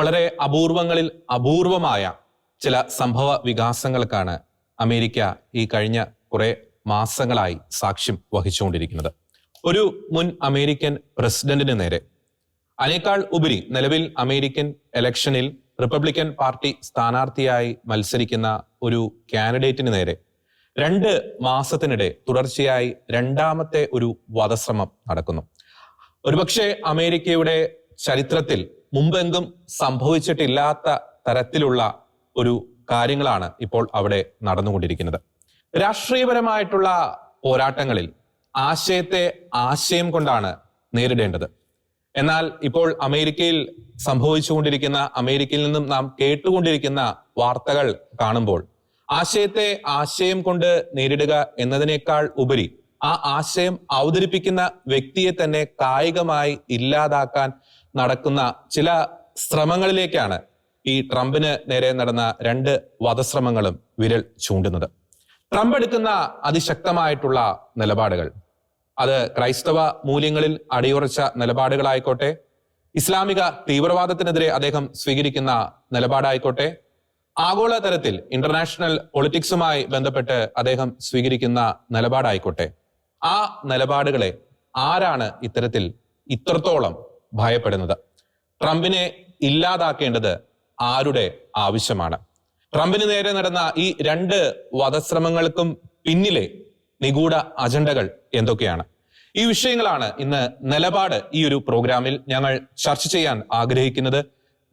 വളരെ അപൂർവങ്ങളിൽ അപൂർവമായ ചില സംഭവ വികാസങ്ങൾക്കാണ് അമേരിക്ക ഈ കഴിഞ്ഞ കുറെ മാസങ്ങളായി സാക്ഷ്യം വഹിച്ചുകൊണ്ടിരിക്കുന്നത്. ഒരു മുൻ അമേരിക്കൻ പ്രസിഡന്റിന് നേരെ അതിനേക്കാൾ ഉപരി നിലവിൽ അമേരിക്കൻ ഇലക്ഷനിൽ റിപ്പബ്ലിക്കൻ പാർട്ടി സ്ഥാനാർത്ഥിയായി മത്സരിക്കുന്ന ഒരു കാൻഡിഡേറ്റിന് നേരെ രണ്ട് മാസത്തിനിടെ തുടർച്ചയായി രണ്ടാമത്തെ ഒരു വധശ്രമം നടക്കുന്നു. ഒരുപക്ഷെ അമേരിക്കയുടെ ചരിത്രത്തിൽ മുമ്പെങ്കും സംഭവിച്ചിട്ടില്ലാത്ത തരത്തിലുള്ള ഒരു കാര്യങ്ങളാണ് ഇപ്പോൾ അവിടെ നടന്നുകൊണ്ടിരിക്കുന്നത്. രാഷ്ട്രീയപരമായിട്ടുള്ള പോരാട്ടങ്ങളിൽ ആശയത്തെ ആശയം കൊണ്ടാണ് നേരിടേണ്ടത്. എന്നാൽ ഇപ്പോൾ അമേരിക്കയിൽ സംഭവിച്ചുകൊണ്ടിരിക്കുന്ന അമേരിക്കയിൽ നിന്നും നാം കേട്ടുകൊണ്ടിരിക്കുന്ന വാർത്തകൾ കാണുമ്പോൾ ആശയത്തെ ആശയം കൊണ്ട് നേരിടുക എന്നതിനേക്കാൾ ഉപരി ആ ആശയം അവതരിപ്പിക്കുന്ന വ്യക്തിയെ തന്നെ കായികമായി ഇല്ലാതാക്കാൻ നടക്കുന്ന ചില ശ്രമങ്ങളിലേക്കാണ് ഈ ട്രംപിന് നേരെ നടന്ന രണ്ട് വധശ്രമങ്ങളും വിരൽ ചൂണ്ടുന്നത്. ട്രംപ് എടുക്കുന്ന അതിശക്തമായിട്ടുള്ള നിലപാടുകൾ. അത് ക്രൈസ്തവ മൂല്യങ്ങളിൽ അടിയുറച്ച നിലപാടുകളായിക്കോട്ടെ ഇസ്ലാമിക തീവ്രവാദത്തിനെതിരെ അദ്ദേഹം സ്വീകരിക്കുന്ന നിലപാടായിക്കോട്ടെ ആഗോള തലത്തിൽ ഇന്റർനാഷണൽ പൊളിറ്റിക്സുമായി ബന്ധപ്പെട്ട് അദ്ദേഹം സ്വീകരിക്കുന്ന നിലപാടായിക്കോട്ടെ. ആ നിലപാടുകളെ ആരാണ് ഇത്തരത്തിൽ ഇത്രത്തോളം ഭയപ്പെടുന്നത്. ട്രംപിനെ ഇല്ലാതാക്കേണ്ടത് ആരുടെ ആവശ്യമാണ്? ട്രംപിന് നേരെ നടന്ന ഈ രണ്ട് വധശ്രമങ്ങൾക്കും പിന്നിലെ നിഗൂഢ അജണ്ടകൾ എന്തൊക്കെയാണ്? ഈ വിഷയങ്ങളാണ് ഇന്ന് നിലപാട് ഈ ഒരു പ്രോഗ്രാമിൽ ഞങ്ങൾ ചർച്ച ചെയ്യാൻ ആഗ്രഹിക്കുന്നത്.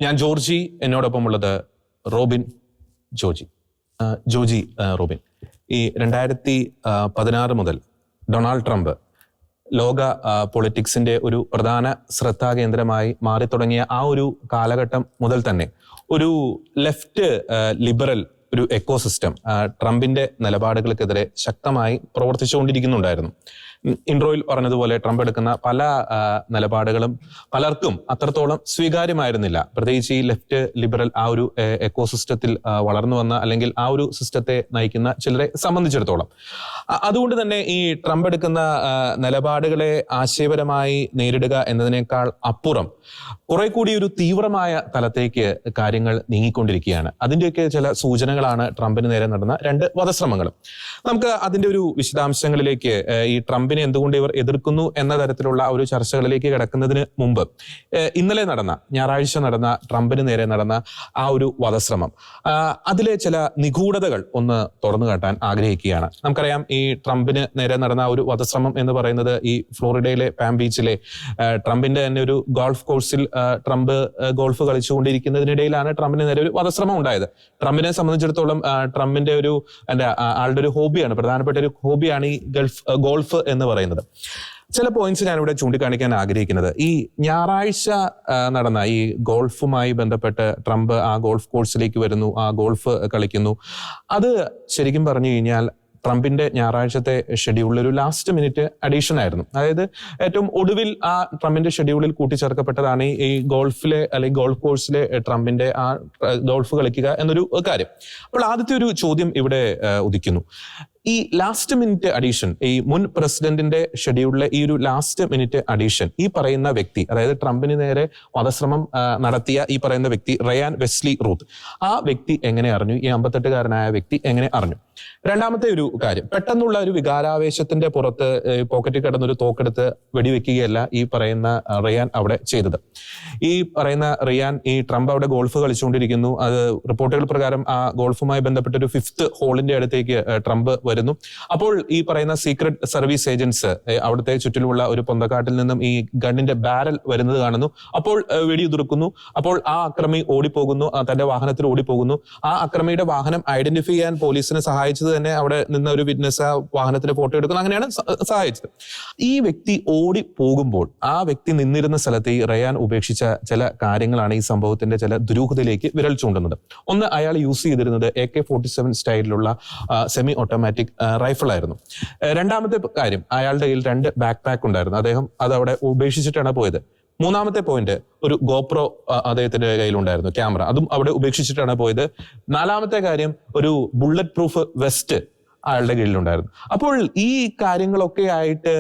ഞാൻ ജോർജി എന്നോടൊപ്പം ഉള്ളത് റോബിൻ ജോജി. ജോജി റോബിൻ. ഈ രണ്ടായിരത്തി പതിനാറ് മുതൽ ഡൊണാൾഡ് ട്രംപ് ലോക പൊളിറ്റിക്സിന്റെ ഒരു പ്രധാന ശ്രദ്ധാകേന്ദ്രമായി മാറി തുടങ്ങിയ ആ ഒരു കാലഘട്ടം മുതൽ തന്നെ ഒരു ലെഫ്റ്റ് ലിബറൽ ഒരു എക്കോസിസ്റ്റം ട്രംപിന്റെ നിലപാടുകൾക്കെതിരെ ശക്തമായി പ്രവർത്തിച്ചുകൊണ്ടിരിക്കുന്നുണ്ടായിരുന്നു. ഇൻട്രോയിൽ പറഞ്ഞതുപോലെ ട്രംപ് എടുക്കുന്ന പല നിലപാടുകളും പലർക്കും അത്രത്തോളം സ്വീകാര്യമായിരുന്നില്ല. പ്രത്യേകിച്ച് ഈ ലെഫ്റ്റ് ലിബറൽ ആ ഒരു എക്കോ എക്കോസിസ്റ്റത്തിൽ വളർന്നു വന്ന അല്ലെങ്കിൽ ആ ഒരു സിസ്റ്റത്തെ നയിക്കുന്ന ചിലരെ സംബന്ധിച്ചിടത്തോളം. അതുകൊണ്ട് തന്നെ ഈ ട്രംപ് എടുക്കുന്ന നിലപാടുകളെ ആശയപരമായി നേരിടുക എന്നതിനേക്കാൾ അപ്പുറം കുറെ കൂടി ഒരു തീവ്രമായ തലത്തേക്ക് കാര്യങ്ങൾ നീങ്ങിക്കൊണ്ടിരിക്കുകയാണ്. അതിന്റെയൊക്കെ ചില സൂചനകളാണ് ട്രംപിന് നേരെ നടന്ന രണ്ട് വധശ്രമങ്ങളും. നമുക്ക് അതിന്റെ ഒരു വിശദാംശങ്ങളിലേക്ക് ഈ ട്രംപിനെ എന്തുകൊണ്ട് ഇവർ എതിർക്കുന്നു എന്ന തരത്തിലുള്ള ഒരു ചർച്ചകളിലേക്ക് കിടക്കുന്നതിന് മുമ്പ് ഇന്നലെ നടന്ന ഞായറാഴ്ച നടന്ന ട്രംപിന് നേരെ നടന്ന ആ ഒരു വധശ്രമം അതിലെ ചില നിഗൂഢതകൾ ഒന്ന് തുറന്നു കാട്ടാൻ ആഗ്രഹിക്കുകയാണ്. നമുക്കറിയാം ഈ ട്രംപിന് നേരെ നടന്ന ഒരു വധശ്രമം എന്ന് പറയുന്നത് ഈ ഫ്ലോറിഡയിലെ പാം ബീച്ചിലെ ട്രംപിന്റെ തന്നെ ഒരു ഗോൾഫ് കോഴ്സിൽ ട്രംപ് ഗോൾഫ് കളിച്ചുകൊണ്ടിരിക്കുന്നതിനിടയിലാണ് ട്രംപിന് നേരെ ഒരു വധശ്രമം ഉണ്ടായത്. ട്രംപിനെ സംബന്ധിച്ചിടത്തോളം ട്രംപിന്റെ ഒരു എന്താ ആളുടെ ഒരു ഹോബിയാണ് പ്രധാനപ്പെട്ട ഒരു ഹോബിയാണ് ഈ ഗൾഫ് ഗോൾഫ് എന്ന് പറയുന്നത്. ചില പോയിന്റ്സ് ഞാനിവിടെ ചൂണ്ടിക്കാണിക്കാൻ ആഗ്രഹിക്കുന്നത്. ഈ ഞായറാഴ്ച നടന്ന ഈ ഗോൾഫുമായി ബന്ധപ്പെട്ട് ട്രംപ് ആ ഗോൾഫ് കോഴ്സിലേക്ക് വരുന്നു ആ ഗോൾഫ് കളിക്കുന്നു. അത് ശരിക്കും പറഞ്ഞു കഴിഞ്ഞാൽ ട്രംപിന്റെ ഞായറാഴ്ചത്തെ ഷെഡ്യൂളിൽ ഒരു ലാസ്റ്റ് മിനിറ്റ് അഡീഷൻ ആയിരുന്നു. അതായത് ഏറ്റവും ഒടുവിൽ ആ ട്രംപിന്റെ ഷെഡ്യൂളിൽ കൂട്ടിച്ചേർക്കപ്പെട്ടതാണ് ഈ- ഗോൾഫിലെ അല്ലെങ്കിൽ ഗോൾഫ് കോഴ്സിലെ ട്രംപിന്റെ ആ, ഗോൾഫ് കളിക്കുക എന്നൊരു കാര്യം. അപ്പോൾ ആദ്യത്തെ ഒരു ചോദ്യം ഇവിടെ ഉദിക്കുന്നു. ഈ ലാസ്റ്റ് മിനിറ്റ് അഡീഷൻ ഈ മുൻ പ്രസിഡന്റിന്റെ ഷെഡ്യൂളിലെ ഈ ഒരു ലാസ്റ്റ് മിനിറ്റ് അഡീഷൻ ഈ പറയുന്ന വ്യക്തി അതായത് ട്രംപിന് നേരെ വധശ്രമം നടത്തിയ ഈ പറയുന്ന വ്യക്തി റയാൻ വെസ്ലി റൂത്ത്. ആ വ്യക്തി എങ്ങനെ അറിഞ്ഞു? ഈ അമ്പത്തെട്ടുകാരനായ വ്യക്തി എങ്ങനെ അറിഞ്ഞു? രണ്ടാമത്തെ ഒരു കാര്യം പെട്ടെന്നുള്ള ഒരു വികാരാവേശത്തിന്റെ പുറത്ത് പോക്കറ്റിൽ കിടന്നൊരു തോക്കെടുത്ത് വെടിവെക്കുകയല്ല ഈ പറയുന്ന റയാൻ അവിടെ ചെയ്തത്. ഈ പറയുന്ന റിയാൻ ഈ ട്രംപ് അവിടെ ഗോൾഫ് കളിച്ചുകൊണ്ടിരിക്കുന്നു. അത് റിപ്പോർട്ടുകൾ പ്രകാരം ആ ഗോൾഫുമായി ബന്ധപ്പെട്ട ഒരു ഫിഫ്ത്ത് ഹോളിന്റെ അടുത്തേക്ക് ട്രംപ് വരുന്നു. അപ്പോൾ ഈ പറയുന്ന സീക്രട്ട് സർവീസ് ഏജൻസ് അവിടുത്തെ ചുറ്റിലുള്ള ഒരു പൊന്തക്കാട്ടിൽ നിന്നും ഈ ഗണ്ണിന്റെ ബാരൽ വരുന്നത് കാണുന്നു. അപ്പോൾ വെടിയുതിർക്കുന്നു അപ്പോൾ ആ അക്രമി ഓടിപ്പോകുന്നു. തന്റെ വാഹനത്തിൽ ഓടിപ്പോകുന്നു. ആ അക്രമിയുടെ വാഹനം ഐഡന്റിഫൈ ചെയ്യാൻ പോലീസിനെ സഹായിച്ചത് തന്നെ അവിടെ നിന്ന് ഒരു വിറ്റ്നസ് ആ വാഹനത്തിന്റെ ഫോട്ടോ എടുക്കുന്നു. അങ്ങനെയാണ് സഹായിച്ചത്. ഈ വ്യക്തി ഓടി പോകുമ്പോൾ ആ വ്യക്തി നിന്നിരുന്ന സ്ഥലത്ത് ഈ റയാൻ ഉപേക്ഷിച്ച ചില കാര്യങ്ങളാണ് ഈ സംഭവത്തിന്റെ ചില ദുരൂഹതയിലേക്ക് വിരൽ ചൂണ്ടുന്നത്. ഒന്ന് അയാൾ യൂസ് ചെയ്തിരുന്നത് എ കെ ഫോർട്ടി സെവൻ സ്റ്റൈലിലുള്ള സെമി ഓട്ടോമാറ്റിക് റൈഫിൾ ആയിരുന്നു രണ്ടാമത്തെ കാര്യം അയാളുടെ കയ്യിൽ രണ്ട് ബാക്ക് പാക്ക് ഉണ്ടായിരുന്നു. അദ്ദേഹം അത് അവിടെ ഉപേക്ഷിച്ചിട്ടാണ് പോയത്. മൂന്നാമത്തെ പോയിന്റ് ഒരു ഗോപ്രോ അദ്ദേഹത്തിന്റെ കയ്യിലുണ്ടായിരുന്നു ക്യാമറ. അതും അവിടെ ഉപേക്ഷിച്ചിട്ടാണ് പോയത്. നാലാമത്തെ കാര്യം ഒരു ബുള്ളറ്റ് പ്രൂഫ് വെസ്റ്റ് അയാളുടെ കീഴിലുണ്ടായിരുന്നു. അപ്പോൾ ഈ കാര്യങ്ങളൊക്കെ ആയിട്ട്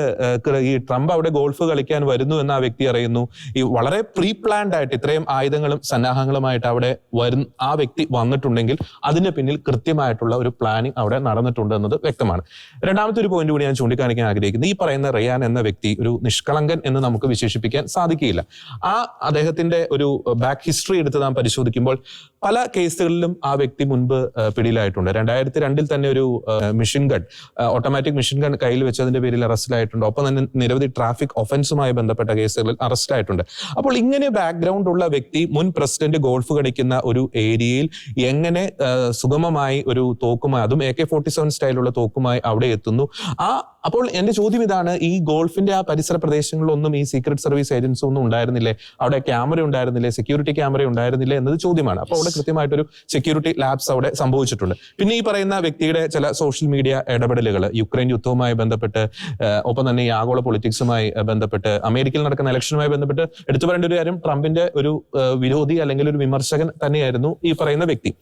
ഈ ട്രംപ് അവിടെ ഗോൾഫ് കളിക്കാൻ വരുന്നു എന്ന് ആ വ്യക്തി അറിയുന്നു. ഈ വളരെ പ്രീ പ്ലാൻഡ് ആയിട്ട് ഇത്രയും ആയുധങ്ങളും സന്നാഹങ്ങളുമായിട്ട് അവിടെ വരും ആ വ്യക്തി വന്നിട്ടുണ്ടെങ്കിൽ അതിന് പിന്നിൽ കൃത്യമായിട്ടുള്ള ഒരു പ്ലാനിങ് അവിടെ നടന്നിട്ടുണ്ട് എന്നത് വ്യക്തമാണ്. രണ്ടാമത്തെ ഒരു പോയിന്റ് കൂടി ഞാൻ ചൂണ്ടിക്കാണിക്കാൻ ആഗ്രഹിക്കുന്നു. ഈ പറയുന്ന റിയാൻ എന്ന വ്യക്തി ഒരു നിഷ്കളങ്കൻ എന്ന് നമുക്ക് വിശേഷിപ്പിക്കാൻ സാധിക്കില്ല ആ അദ്ദേഹത്തിന്റെ ഒരു ബാക്ക് ഹിസ്റ്ററി എടുത്ത് നാം പരിശോധിക്കുമ്പോൾ പല കേസുകളിലും ആ വ്യക്തി മുൻപ് പിടിയിലായിട്ടുണ്ട്. രണ്ടായിരത്തി രണ്ടിൽ തന്നെ ഒരു machine gun automatic machine gun കയ്യിൽ വെച്ചതിന്റെ പേരിൽ അറസ്റ്റിലായിട്ടുണ്ട്. ഒപ്പം തന്നെ നിരവധി ട്രാഫിക് ഒഫൻസുമായി ബന്ധപ്പെട്ട കേസുകളിൽ അറസ്റ്റിലായിട്ടുണ്ട്. അപ്പോൾ ഇങ്ങനെ ബാക്ക്ഗ്രൗണ്ട് ഉള്ള വ്യക്തി മുൻ പ്രസിഡന്റ് ഗോൾഫ് കളിക്കുന്ന ഒരു ഏരിയയിൽ എങ്ങനെ സുഗമമായി ഒരു തോക്കുമായി അതും എ കെ ഫോർട്ടി സെവൻ സ്റ്റൈലുള്ള തോക്കുമായി അവിടെ എത്തുന്നു. ആ അപ്പോൾ എന്റെ ചോദ്യം ഇതാണ് ഈ ഗോൾഫിന്റെ ആ പരിസര പ്രദേശങ്ങളിലൊന്നും ഈ സീക്രട്ട് സർവീസ് ഏജൻസി ഒന്നും ഉണ്ടായിരുന്നില്ലേ? അവിടെ ക്യാമറ ഉണ്ടായിരുന്നില്ലേ? സെക്യൂരിറ്റി ക്യാമറ ഉണ്ടായിരുന്നില്ലേ എന്നത് ചോദ്യമാണ്. അപ്പോൾ അവിടെ കൃത്യമായിട്ടൊരു സെക്യൂരിറ്റി ലാബ്സ് അവിടെ സംഭവിച്ചിട്ടുണ്ട്. പിന്നെ ഈ പറയുന്ന വ്യക്തിയുടെ ചില സോഷ്യൽ മീഡിയ ഇടപെടലുകൾ യുക്രൈൻ യുദ്ധവുമായി ബന്ധപ്പെട്ട് ഒപ്പം തന്നെ ഈ ആഗോള പൊളിറ്റിക്സുമായി ബന്ധപ്പെട്ട് അമേരിക്കയിൽ നടക്കുന്ന ഇലക്ഷനുമായി ബന്ധപ്പെട്ട് എടുത്തു പറയേണ്ട ഒരു കാര്യം ട്രംപിന്റെ ഒരു വിരോധി അല്ലെങ്കിൽ ഒരു വിമർശകൻ തന്നെയായിരുന്നു ഈ പറയുന്ന വ്യക്തി.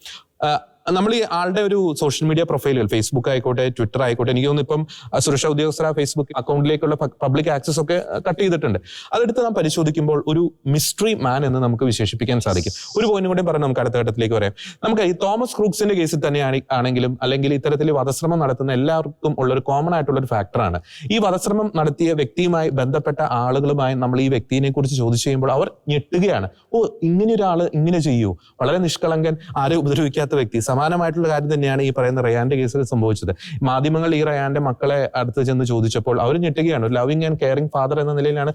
നമ്മൾ ഈ ആളുടെ ഒരു സോഷ്യൽ മീഡിയ പ്രൊഫൈലുകൾ ഫേസ്ബുക്ക് ആയിക്കോട്ടെ ട്വിറ്റർ ആയിക്കോട്ടെ എനിക്ക് തോന്നുന്നു ഇപ്പം സുരക്ഷാ ഉദ്യോഗസ്ഥർ ഫേസ്ബുക്ക് അക്കൗണ്ടിലേക്കുള്ള പബ്ലിക് ആക്സസ് ഒക്കെ കട്ട് ചെയ്തിട്ടുണ്ട്. അതെടുത്ത് നാം പരിശോധിക്കുമ്പോൾ ഒരു മിസ്റ്ററി മാൻ എന്ന് നമുക്ക് വിശേഷിപ്പിക്കാൻ സാധിക്കും. ഒരു പോയിന്റ് കൂടി പറഞ്ഞ് നമുക്ക് അടുത്ത ഘട്ടത്തിലേക്ക് പറയാം നമുക്ക് ഈ തോമസ് ക്രൂക്സിന്റെ കേസിൽ തന്നെ ആണെങ്കിലും അല്ലെങ്കിൽ ഇത്തരത്തിൽ വധശ്രമം നടത്തുന്ന എല്ലാവർക്കും ഉള്ള ഒരു കോമൺ ആയിട്ടുള്ള ഒരു ഫാക്ടറാണ് ഈ വധശ്രമം നടത്തിയ വ്യക്തിയുമായി ബന്ധപ്പെട്ട ആളുകളുമായി നമ്മൾ ഈ വ്യക്തിയെ കുറിച്ച് ചോദിച്ചു കഴിയുമ്പോൾ അവർ ഞെട്ടുകയാണ്. ഓ ഇങ്ങനെ ഒരാൾ ഇങ്ങനെ ചെയ്യൂ. വളരെ നിഷ്കളങ്കൻ ആരെ ഉപദ്രവിക്കാത്ത വ്യക്തി സമാനമായിട്ടുള്ള കാര്യം തന്നെയാണ് ഈ പറയുന്ന റയാന്റെ കേസിൽ സംഭവിച്ചത്. മാധ്യമങ്ങൾ ഈ റയാന്റെ മക്കളെ അടുത്ത് ചെന്ന് ചോദിച്ചപ്പോൾ അവർ ഞെട്ടുകയാണ്. ലവിങ് ആൻഡ് കെയറിംഗ് ഫാദർ എന്ന നിലയിലാണ്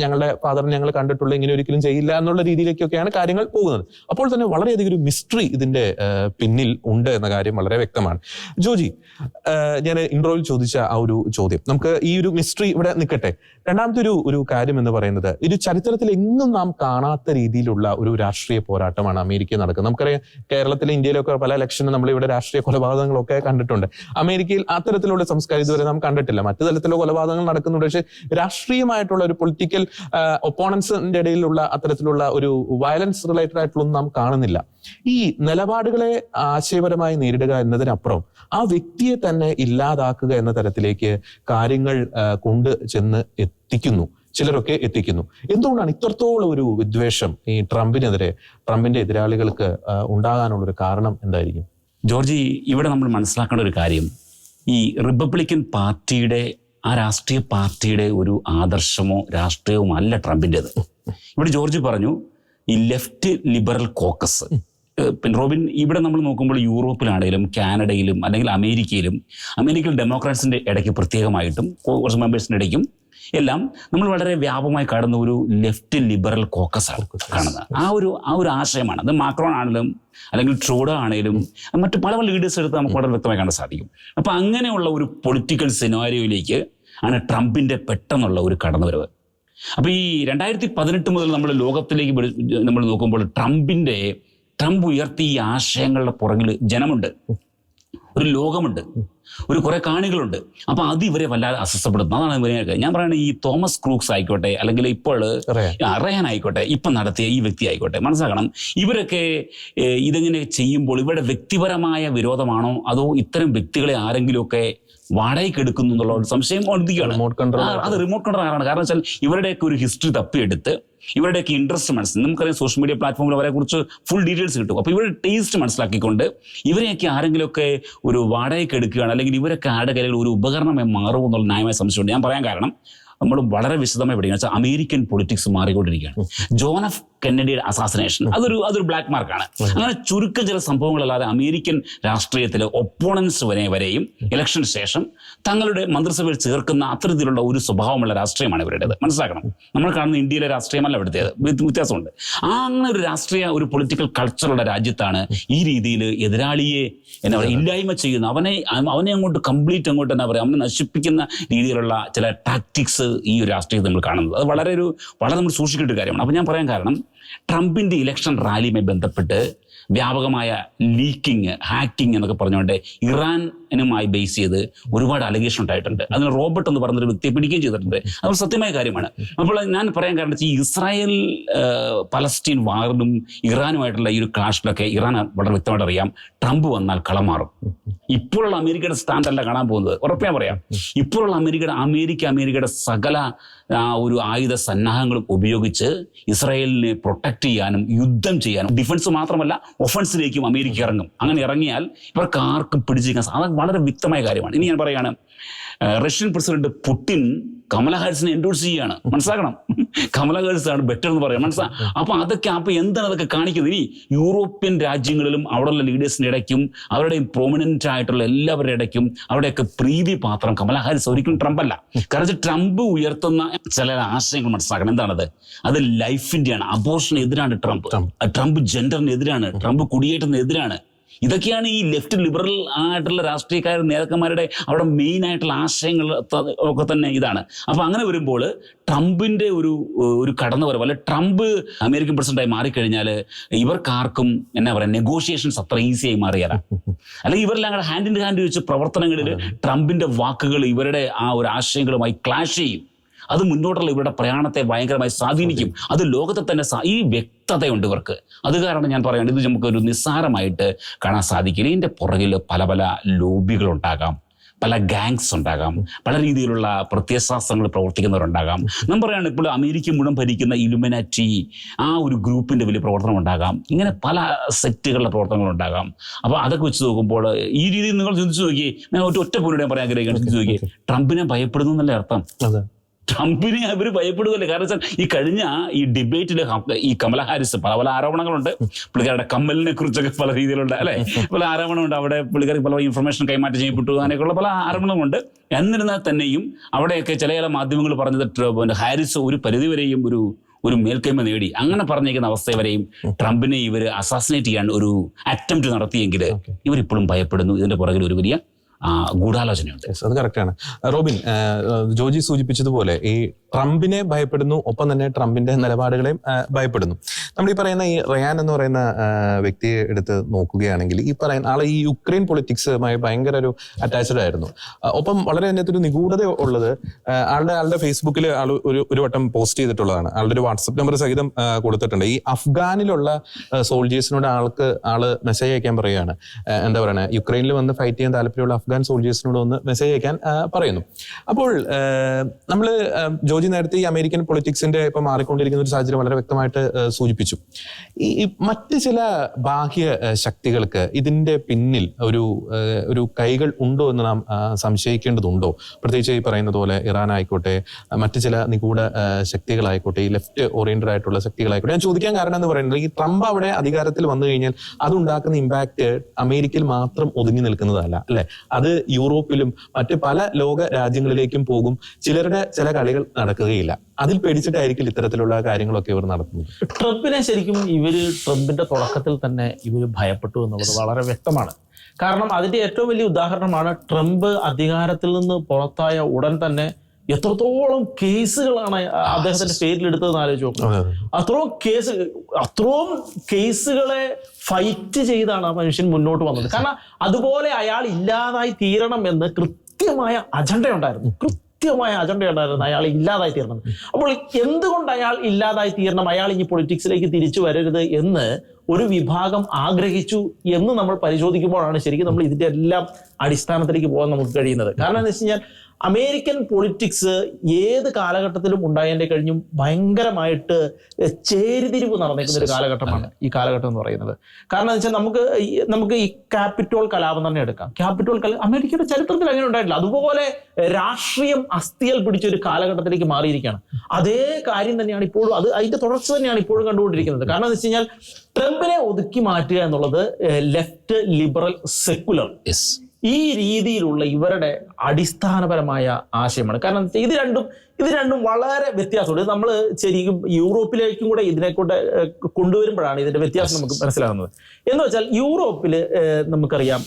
ഞങ്ങളുടെ ഫാദർ ഞങ്ങൾ കണ്ടിട്ടുള്ളത് ഇങ്ങനെ ഒരിക്കലും ചെയ്യില്ല എന്നുള്ള രീതിയിലേക്കൊക്കെയാണ് കാര്യങ്ങൾ പോകുന്നത്. അപ്പോൾ തന്നെ വളരെയധികം ഒരു മിസ്റ്ററി ഇതിന്റെ പിന്നിൽ ഉണ്ട് എന്ന കാര്യം വളരെ വ്യക്തമാണ്. ജോജി ഞാൻ ഇൻട്രോയിൽ ചോദിച്ച ആ ഒരു ചോദ്യം. നമുക്ക് ഈ ഒരു മിസ്റ്ററി ഇവിടെ നിൽക്കട്ടെ. രണ്ടാമത്തെ ഒരു ഒരു കാര്യം എന്ന് പറയുന്നത് ഒരു ചരിത്രത്തിൽ എങ്ങും നാം കാണാത്ത രീതിയിലുള്ള ഒരു രാഷ്ട്രീയ പോരാട്ടമാണ് അമേരിക്ക നടക്കുന്നത്. നമുക്കറിയാം കേരളത്തിലെ ഇന്ത്യയിലൊക്കെ പല ഇലക്ഷനും നമ്മൾ ഇവിടെ രാഷ്ട്രീയ കൊലപാതകങ്ങളൊക്കെ കണ്ടിട്ടുണ്ട്. അമേരിക്കയിൽ അത്തരത്തിലുള്ള സംസ്കാരം ഇതുവരെ നാം കണ്ടിട്ടില്ല. മറ്റു തരത്തിലുള്ള കൊലപാതകങ്ങൾ നടക്കുന്നുണ്ട്. പക്ഷേ രാഷ്ട്രീയമായിട്ടുള്ള ഒരു പൊളിറ്റിക്കൽ ഒപ്പോണൻസിന്റെ ഇടയിലുള്ള അത്തരത്തിലുള്ള ഒരു വയലൻസ് റിലേറ്റഡ് ആയിട്ടുള്ളൊന്നും നാം കാണുന്നില്ല. ഈ നിലപാടുകളെ ആശയപരമായി നേരിടുക എന്നതിനപ്പുറം ആ വ്യക്തിയെ തന്നെ ഇല്ലാതാക്കുക എന്ന തരത്തിലേക്ക് കാര്യങ്ങൾ കൊണ്ട് ചെന്ന് എത്തിക്കുന്നു. ചിലരൊക്കെ എത്തിക്കുന്നു. എന്തുകൊണ്ടാണ് ഇത്രത്തോളം ഒരു വിദ്വേഷം ഈ ട്രംപിനെതിരെ ട്രംപിന്റെ എതിരാളികൾക്ക് ഉണ്ടാകാനുള്ള ഒരു കാരണം എന്തായിരിക്കും? ജോർജി ഇവിടെ നമ്മൾ മനസ്സിലാക്കേണ്ട ഒരു കാര്യം. ഈ റിപ്പബ്ലിക്കൻ പാർട്ടിയുടെ ആ രാഷ്ട്രീയ പാർട്ടിയുടെ ഒരു ആദർശമോ രാഷ്ട്രീയവും അല്ല ട്രംപിന്റെത് ഇവിടെ ജോർജ് പറഞ്ഞു ഈ ലെഫ്റ്റ് ലിബറൽ കോക്കസ് പിന്നെ റോബിൻ ഇവിടെ നമ്മൾ നോക്കുമ്പോൾ യൂറോപ്പിലാണെങ്കിലും കാനഡയിലും അല്ലെങ്കിൽ അമേരിക്കയിലും അമേരിക്കൻ ഡെമോക്രാറ്റ്സിന്റെ ഇടയ്ക്ക് പ്രത്യേകമായിട്ടും കോൺഗ്രസ് കുറച്ച് മെമ്പേഴ്സിന്റെ ഇടയ്ക്കും എല്ലാം നമ്മൾ വളരെ വ്യാപകമായി കാണുന്ന ഒരു ലെഫ്റ്റ് ലിബറൽ കോക്കസ് ആണ്. കാണുന്നത്. ആ ഒരു ആ ഒരു ആശയമാണ്. അത് മാക്രോൺ ആണെങ്കിലും അല്ലെങ്കിൽ ട്രൂഡോ ആണെങ്കിലും മറ്റു പല പല ലീഡേഴ്സ് എടുത്ത് നമുക്ക് വളരെ വ്യക്തമായി കാണാൻ സാധിക്കും. അപ്പൊ അങ്ങനെയുള്ള ഒരു പൊളിറ്റിക്കൽ സിനാരിയോയിലേക്ക് ആണ് ട്രംപിന്റെ പെട്ടെന്നുള്ള ഒരു കടന്നുവരവ്. അപ്പോൾ ഈ രണ്ടായിരത്തി പതിനെട്ട് മുതൽ നമ്മൾ ലോകത്തിലേക്ക് നമ്മൾ നോക്കുമ്പോൾ ട്രംപിന്റെ ട്രംപ് ഉയർത്തിയ ഈ ആശയങ്ങളുടെ പുറകിൽ ജനമുണ്ട്. ഒരു ലോകമുണ്ട്. ഒരു കുറെ കാണികളുണ്ട്. അപ്പൊ അത് ഇവരെ വല്ലാതെ അസ്വസ്ഥപ്പെടുത്തുന്നു. അതാണ് ഇവരെ ഞാൻ പറയുന്നത് ഈ തോമസ് ക്രൂക്സ് ആയിക്കോട്ടെ അല്ലെങ്കിൽ ഇപ്പോൾ റയാൻ. അറിയാൻ ആയിക്കോട്ടെ ഇപ്പൊ നടത്തിയ ഈ വ്യക്തി ആയിക്കോട്ടെ മനസ്സിലാക്കണം. ഇവരൊക്കെ ഇതെങ്ങനെ ചെയ്യുമ്പോൾ ഇവരുടെ വ്യക്തിപരമായ വിരോധമാണോ? അതോ ഇത്തരം വ്യക്തികളെ ആരെങ്കിലുമൊക്കെ വാടകയ്ക്ക് എടുക്കുന്നു എന്നുള്ള ഒരു സംശയം കൺട്രോൾ അത് റിമോട്ട് കൺട്രോൾ ആണ് കാരണം വെച്ചാൽ ഇവരുടെയൊക്കെ ഒരു ഹിസ്റ്ററി തപ്പിയെടുത്ത് ഇവരുടെയൊക്കെ ഇൻട്രസ്റ്റ് മനസ്സിൽ നമുക്കറിയാം സോഷ്യൽ മീഡിയ പ്ലാറ്റ്ഫോമിൽ അവരെ കുറിച്ച് ഫുൾ ഡീറ്റെയിൽസ് കിട്ടും. അപ്പോൾ ഇവരുടെ ടേസ്റ്റ് മനസ്സിലാക്കിക്കൊണ്ട് ഇവരെയൊക്കെ ആരെങ്കിലുമൊക്കെ ഒരു വാടകയ്ക്ക് എടുക്കുകയാണ് അല്ലെങ്കിൽ ഇവരൊക്കെ ആരുടെ കയ്യിൽ ഒരു ഉപകരണമായി മാറുമോ എന്നുള്ള ന്യായമായ സംശയമുണ്ട്. ഞാൻ പറയാൻ കാരണം നമ്മൾ വളരെ വിശദമായി പഠിക്കണം. വെച്ചാൽ അമേരിക്കൻ പൊളിറ്റിക്സ് മാറിക്കൊണ്ടിരിക്കുകയാണ്. ജോൺ എഫ് കെന്നഡിയുടെ അസാസിനേഷൻ അതൊരു അതൊരു ബ്ലാക്ക് മാർക്കാണ് അങ്ങനെ ചുരുക്കം ചില സംഭവങ്ങളല്ലാതെ അമേരിക്കൻ രാഷ്ട്രീയത്തിലെ ഒപ്പോണൻസ് വരെ വരെയും ഇലക്ഷന് ശേഷം തങ്ങളുടെ മന്ത്രിസഭയിൽ ചേർക്കുന്ന അത്തരത്തിലുള്ള ഒരു സ്വഭാവമുള്ള രാഷ്ട്രീയമാണ് ഇവരുടേത്. മനസ്സിലാക്കണം? നമ്മൾ കാണുന്ന ഇന്ത്യയിലെ രാഷ്ട്രീയമല്ല ഇവിടുത്തേത്. വ്യത്യ- വ്യത്യാസമുണ്ട്. ആ അങ്ങനെ ഒരു രാഷ്ട്രീയ ഒരു പൊളിറ്റിക്കൽ കൾച്ചറുള്ള രാജ്യത്താണ് ഈ രീതിയിൽ എതിരാളിയെ എന്നാ പറയുക ഇല്ലായ്മ ചെയ്യുന്ന അവനെ അവനെ അങ്ങോട്ട് കംപ്ലീറ്റ് അങ്ങോട്ട് എന്നാ പറയുക അവനെ നശിപ്പിക്കുന്ന രീതിയിലുള്ള ചില ടാക്ടിക്സ് ഈ ഒരു രാഷ്ട്രീയത്തിൽ നമ്മൾ കാണുന്നത്. അത് വളരെ ഒരു വളരെ നമ്മൾ സൂക്ഷിക്കേണ്ട കാര്യമാണ്. അപ്പൊ ഞാൻ പറയാൻ കാരണം ട്രംപിന്റെ ഇലക്ഷൻ റാലിയുമായി ബന്ധപ്പെട്ട് വ്യാപകമായ ലീക്കിങ് ഹാക്കിംഗ് എന്നൊക്കെ പറഞ്ഞുകൊണ്ട് ഇറാനുമായി ബേസ് ചെയ്ത് ഒരുപാട് അലഗേഷൻ ഉണ്ടായിട്ടുണ്ട്. അതിന് റോബർട്ട് എന്ന് പറഞ്ഞൊരു വ്യക്തിയെ പിടിക്കുകയും ചെയ്തിട്ടുണ്ട്. അത് സത്യമായ കാര്യമാണ്. അപ്പോൾ ഞാൻ പറയാൻ കാരണം ഈ ഇസ്രായേൽ പലസ്തീൻ വാറിനും ഇറാനുമായിട്ടുള്ള ഈ ഒരു ക്ലാഷിലൊക്കെ ഇറാൻ വളരെ വ്യക്തമായിട്ട് അറിയാം. ട്രംപ് വന്നാൽ കളമാറും ഇപ്പോഴുള്ള അമേരിക്കയുടെ സ്റ്റാൻഡല്ല കാണാൻ പോകുന്നത്. ഉറപ്പാൻ പറയാം. ഇപ്പോഴുള്ള അമേരിക്കയുടെ അമേരിക്ക അമേരിക്കയുടെ സകല ഒരു ആയുധ സന്നാഹങ്ങളും ഉപയോഗിച്ച് ഇസ്രായേലിനെ പ്രൊട്ടക്ട് ചെയ്യാനും യുദ്ധം ചെയ്യാനും ഡിഫൻസ് മാത്രമല്ല ഒഫൻസിലേക്കും അമേരിക്ക ഇറങ്ങും. അങ്ങനെ ഇറങ്ങിയാൽ ഇവർക്ക് ആർക്കും പിടിച്ചിരിക്കാൻ അത് വളരെ വ്യക്തമായ കാര്യമാണ്. ഇനി ഞാൻ പറയുകയാണ് റഷ്യൻ പ്രസിഡന്റ് പുടിൻ കമല ഹാരിസിനെ എൻഡോഴ്സ് ചെയ്യുകയാണ്. മനസ്സിലാക്കണം? കമല ഹാരിസ് ആണ് ബെറ്റർ എന്ന് പറയാം മനസ്സിലാ? അപ്പൊ അതൊക്കെ അപ്പൊ എന്താണ് അതൊക്കെ കാണിക്കുന്നത്? ഇനി യൂറോപ്യൻ രാജ്യങ്ങളിലും അവിടെയുള്ള ലീഡേഴ്സിന്റെ ഇടയ്ക്കും അവരുടെയും പ്രോമിനന്റ് ആയിട്ടുള്ള എല്ലാവരുടെ ഇടയ്ക്കും അവിടെയൊക്കെ പ്രീതി പാത്രം കമല ഹാരിസ് ഒരിക്കലും ട്രംപ് അല്ല. കാരണം ട്രംപ് ഉയർത്തുന്ന ചില ആശയങ്ങൾ മനസ്സിലാക്കണം. എന്താണത്? അത് ലൈഫിന്റെയാണ് അബോർഷന് എതിരാണ് ട്രംപ് ട്രംപ് ജെൻഡറിന് എതിരാണ്. ട്രംപ് കുടിയേറ്റത്തിന് എതിരാണ്. ഇതൊക്കെയാണ് ഈ ലെഫ്റ്റ് ലിബറൽ ആയിട്ടുള്ള രാഷ്ട്രീയക്കാർ നേതാക്കന്മാരുടെ അവിടെ മെയിൻ ആയിട്ടുള്ള ആശയങ്ങൾ ഒക്കെ തന്നെ ഇതാണ്. അപ്പോൾ അങ്ങനെ വരുമ്പോൾ ട്രംപിന്റെ ഒരു ഒരു കടന്നു വരവ് അല്ലെ ട്രംപ് അമേരിക്കൻ പ്രസിഡന്റായി മാറിക്കഴിഞ്ഞാൽ ഇവർക്കാർക്കും എന്നാ പറയാ നെഗോഷിയേഷൻസ് അത്ര ഈസിയായി മാറിയാല അല്ലെങ്കിൽ ഇവരെല്ലാം കൂടെ ഹാൻഡ് ഇൻ ഹാൻഡ് വെച്ച് പ്രവർത്തനങ്ങളിൽ ട്രംപിന്റെ വാക്കുകൾ ഇവരുടെ ആ ഒരു ആശയങ്ങളുമായി ക്ലാഷ് ചെയ്യും. അത് മുന്നോട്ടുള്ള ഇവരുടെ പ്രയാണത്തെ ഭയങ്കരമായി സ്വാധീനിക്കും. അത് ലോകത്തെ തന്നെ ഈ വ്യക്തതയുണ്ട് ഇവർക്ക്. അത് കാരണം ഞാൻ പറയുന്നത് ഇത് നമുക്ക് ഒരു നിസ്സാരമായിട്ട് കാണാൻ സാധിക്കില്ല. ഇതിന്റെ പുറകിൽ പല പല ലോബികൾ ഉണ്ടാകാം പല ഗാങ്സ് ഉണ്ടാകാം പല രീതിയിലുള്ള പ്രത്യയശാസ്ത്രങ്ങൾ പ്രവർത്തിക്കുന്നവരുണ്ടാകാം. നാം പറയുകയാണ് ഇപ്പോൾ അമേരിക്ക മുഴുവൻ ഭരിക്കുന്ന ഇലുമിനാറ്റി ആ ഒരു ഗ്രൂപ്പിന്റെ വലിയ പ്രവർത്തനം ഉണ്ടാകാം. ഇങ്ങനെ പല സെറ്റുകളുടെ പ്രവർത്തനങ്ങൾ ഉണ്ടാകാം. അപ്പോൾ അതൊക്കെ വെച്ച് നോക്കുമ്പോൾ ഈ രീതിയിൽ നിങ്ങൾ ചിന്തിച്ചു നോക്കി ഞാൻ ഒറ്റ ഒറ്റ പോലും പറയാൻ ആഗ്രഹിക്കുകയാണ്. ചിന്തിച്ചു നോക്കി ട്രംപിനെ ഭയപ്പെടുന്നു എന്നല്ലേ അർത്ഥം? ട്രംപിനെ അവർ ഭയപ്പെടുകയല്ലേ കാരണം വെച്ചാൽ ഈ കഴിഞ്ഞ ഈ ഡിബേറ്റിൽ ഈ കമല ഹാരിസ് പല പല ആരോപണങ്ങളുണ്ട്. പുള്ളിക്കാരുടെ കമ്മലിനെ കുറിച്ചൊക്കെ പല രീതിയിലുണ്ട് അല്ലെ? പല ആരോപണമുണ്ട് അവിടെ പുള്ളിക്കാർക്ക് പല ഇൻഫർമേഷൻ കൈമാറ്റം ചെയ്യപ്പെട്ടു അങ്ങനെയൊക്കെയുള്ള പല ആരോപണങ്ങളുണ്ട്. എന്നിരുന്നാൽ തന്നെയും അവിടെയൊക്കെ ചില ചില മാധ്യമങ്ങൾ പറഞ്ഞത് ഹാരിസ് ഒരു പരിധിവരെയും ഒരു ഒരു മേൽക്കൈമ നേടി. അങ്ങനെ പറഞ്ഞിരിക്കുന്ന അവസ്ഥ വരെയും ട്രംപിനെ ഇവർ അസാസിനേറ്റ് ചെയ്യാൻ ഒരു അറ്റംപ്റ്റ് നടത്തിയെങ്കിൽ ഇവരിപ്പോഴും ഭയപ്പെടുന്നു. ഇതിന്റെ പുറകിൽ ഒരു വലിയ ഗൂഢാലോചനയുണ്ട്. അത് കറക്റ്റാണ് റോബിൻ ജോജി സൂചിപ്പിച്ചതുപോലെ ഈ ട്രംപിനെ ഭയപ്പെടുന്നു ഒപ്പം തന്നെ ട്രംപിന്റെ നിലപാടുകളെയും ഭയപ്പെടുന്നു. നമ്മൾ ഈ പറയുന്ന ഈ റയാൻ എന്ന് പറയുന്ന വ്യക്തിയെ എടുത്ത് നോക്കുകയാണെങ്കിൽ ഈ പറയുന്ന ആളെ ഈ യുക്രൈൻ പൊളിറ്റിക്സുമായി ഭയങ്കര ഒരു അറ്റാച്ച്ഡ് ആയിരുന്നു. ഒപ്പം വളരെ അതിനകത്ത് ഒരു നിഗൂഢത ഉള്ളത് ആളുടെ ആളുടെ ഫേസ്ബുക്കിൽ ആൾ ഒരു ഒരു വട്ടം പോസ്റ്റ് ചെയ്തിട്ടുള്ളതാണ്. ആളുടെ ഒരു വാട്സപ്പ് നമ്പർ സഹിതം കൊടുത്തിട്ടുണ്ട്. ഈ അഫ്ഗാനിലുള്ള സോൾജേഴ്സിനോട് ആൾക്ക് ആൾ മെസ്സേജ് അയക്കാൻ പറയുകയാണ്. എന്താ പറയുക യുക്രൈനിൽ വന്ന് ഫൈറ്റ് ചെയ്യാൻ താല്പര്യമുള്ള അഫ്ഗാൻ സോൾജേഴ്സിനോട് ഒന്ന് മെസ്സേജ് അയക്കാൻ പറയുന്നു. അപ്പോൾ നമ്മൾ ജോജി നേരത്തെ ഈ അമേരിക്കൻ പൊളിറ്റിക്സിന്റെ ഇപ്പൊ മാറിക്കൊണ്ടിരിക്കുന്ന ഒരു സാഹചര്യം വളരെ വ്യക്തമായിട്ട് സൂചിപ്പിച്ചു. ഈ മറ്റ് ചില ബാഹ്യ ശക്തികൾക്ക് ഇതിന്റെ പിന്നിൽ ഒരു ഒരു കൈകൾ ഉണ്ടോ എന്ന് നാം സംശയിക്കേണ്ടതുണ്ടോ? പ്രത്യേകിച്ച് ഈ പറയുന്നത് പോലെ ഇറാൻ ആയിക്കോട്ടെ മറ്റ് ചില നിഗൂഢ ശക്തികളായിക്കോട്ടെ ഈ ലെഫ്റ്റ് ഓറിയന്റഡ് ആയിട്ടുള്ള ശക്തികളായിക്കോട്ടെ. ഞാൻ ചോദിക്കാൻ കാരണം എന്ന് പറയുന്നത് ഈ ട്രംപ് അവിടെ അധികാരത്തിൽ വന്നു കഴിഞ്ഞാൽ അതുണ്ടാക്കുന്ന ഇമ്പാക്ട് അമേരിക്കയിൽ മാത്രം ഒതുങ്ങി നിൽക്കുന്നതല്ല അല്ലെ? അത് യൂറോപ്പിലും മറ്റ് പല ലോക രാജ്യങ്ങളിലേക്കും പോകും. ചിലരുടെ ചില കളികൾ നടക്കുകയില്ല. അതിൽ പേടിച്ചിട്ടായിരിക്കും ഇത്തരത്തിലുള്ള കാര്യങ്ങളൊക്കെ ഇവർ നടത്തുന്നത്. ട്രംപിനെ ശരിക്കും ഇവർ ട്രംപിന്റെ തുടക്കത്തിൽ തന്നെ ഇവർ ഭയപ്പെട്ടു എന്നുള്ളത് വളരെ വ്യക്തമാണ്. കാരണം അതിന്റെ ഏറ്റവും വലിയ ഉദാഹരണമാണ് ട്രംപ് അധികാരത്തിൽ നിന്ന് പുറത്തായ ഉടൻ തന്നെ എത്രത്തോളം കേസുകളാണ് അദ്ദേഹത്തിന്റെ പേരിൽ എടുത്തതെന്ന് ആലോചിച്ച് അതെ. അത്രയും കേസ് അത്രയും കേസുകളെ ഫൈറ്റ് ചെയ്താണ് ആ മനുഷ്യൻ മുന്നോട്ട് വന്നത്. കാരണം അതുപോലെ അയാൾ ഇല്ലാതായി തീരണം എന്ന് കൃത്യമായ അജണ്ട ഉണ്ടായിരുന്നു കൃത്യമായ അജണ്ട ഉണ്ടായിരുന്നു. അയാൾ ഇല്ലാതായി തീർന്നത് അപ്പോൾ എന്തുകൊണ്ട് അയാൾ ഇല്ലാതായി തീരണം അയാൾ ഇനി പൊളിറ്റിക്സിലേക്ക് തിരിച്ചു വരരുത് എന്ന് ഒരു വിഭാഗം ആഗ്രഹിച്ചു എന്ന് നമ്മൾ പരിശോധിക്കുമ്പോഴാണ് ശരിക്കും നമ്മൾ ഇതിന്റെ എല്ലാം അടിസ്ഥാനത്തിലേക്ക് പോകാൻ നമുക്ക് കഴിയുന്നത്. കാരണം എന്ന് വെച്ച് കഴിഞ്ഞാൽ അമേരിക്കൻ പൊളിറ്റിക്സ് ഏത് കാലഘട്ടത്തിലും ഉണ്ടായതിന്റെ കഴിഞ്ഞും ഭയങ്കരമായിട്ട് ചേരിതിരിവ് നടന്നിരിക്കുന്ന ഒരു കാലഘട്ടമാണ് ഈ കാലഘട്ടം എന്ന് പറയുന്നത്. കാരണം എന്ന് വെച്ചാൽ നമുക്ക് നമുക്ക് ഈ ക്യാപിറ്റോൾ കലാപം തന്നെ എടുക്കാം. ക്യാപിറ്റോൾ കല അമേരിക്കയുടെ ചരിത്രത്തിൽ അങ്ങനെ ഉണ്ടായിട്ടില്ല. അതുപോലെ രാഷ്ട്രീയം അസ്ഥിയൽ പിടിച്ച ഒരു കാലഘട്ടത്തിലേക്ക് മാറിയിരിക്കുകയാണ്. അതേ കാര്യം തന്നെയാണ് ഇപ്പോഴും അത് അതിന്റെ തുടർച്ച തന്നെയാണ് ഇപ്പോഴും കണ്ടുകൊണ്ടിരിക്കുന്നത്. കാരണം എന്ന് വെച്ച് കഴിഞ്ഞാൽ ട്രംപിനെ ഒതുക്കി മാറ്റുക എന്നുള്ളത് ലെഫ്റ്റ് ലിബറൽ സെക്കുലർ ഈ രീതിയിലുള്ള ഇവരുടെ അടിസ്ഥാനപരമായ ആശയമാണ്. കാരണം ഇത് രണ്ടും ഇത് രണ്ടും വളരെ വ്യത്യാസമുണ്ട്. നമ്മൾ ശരിക്കും യൂറോപ്പിലേക്കും കൂടെ ഇതിനെ കൊണ്ട് കൊണ്ടുവരുമ്പോഴാണ് ഇതിന്റെ വ്യത്യാസം നമുക്ക് മനസ്സിലാകുന്നത് എന്ന് വെച്ചാൽ യൂറോപ്പിൽ നമുക്കറിയാം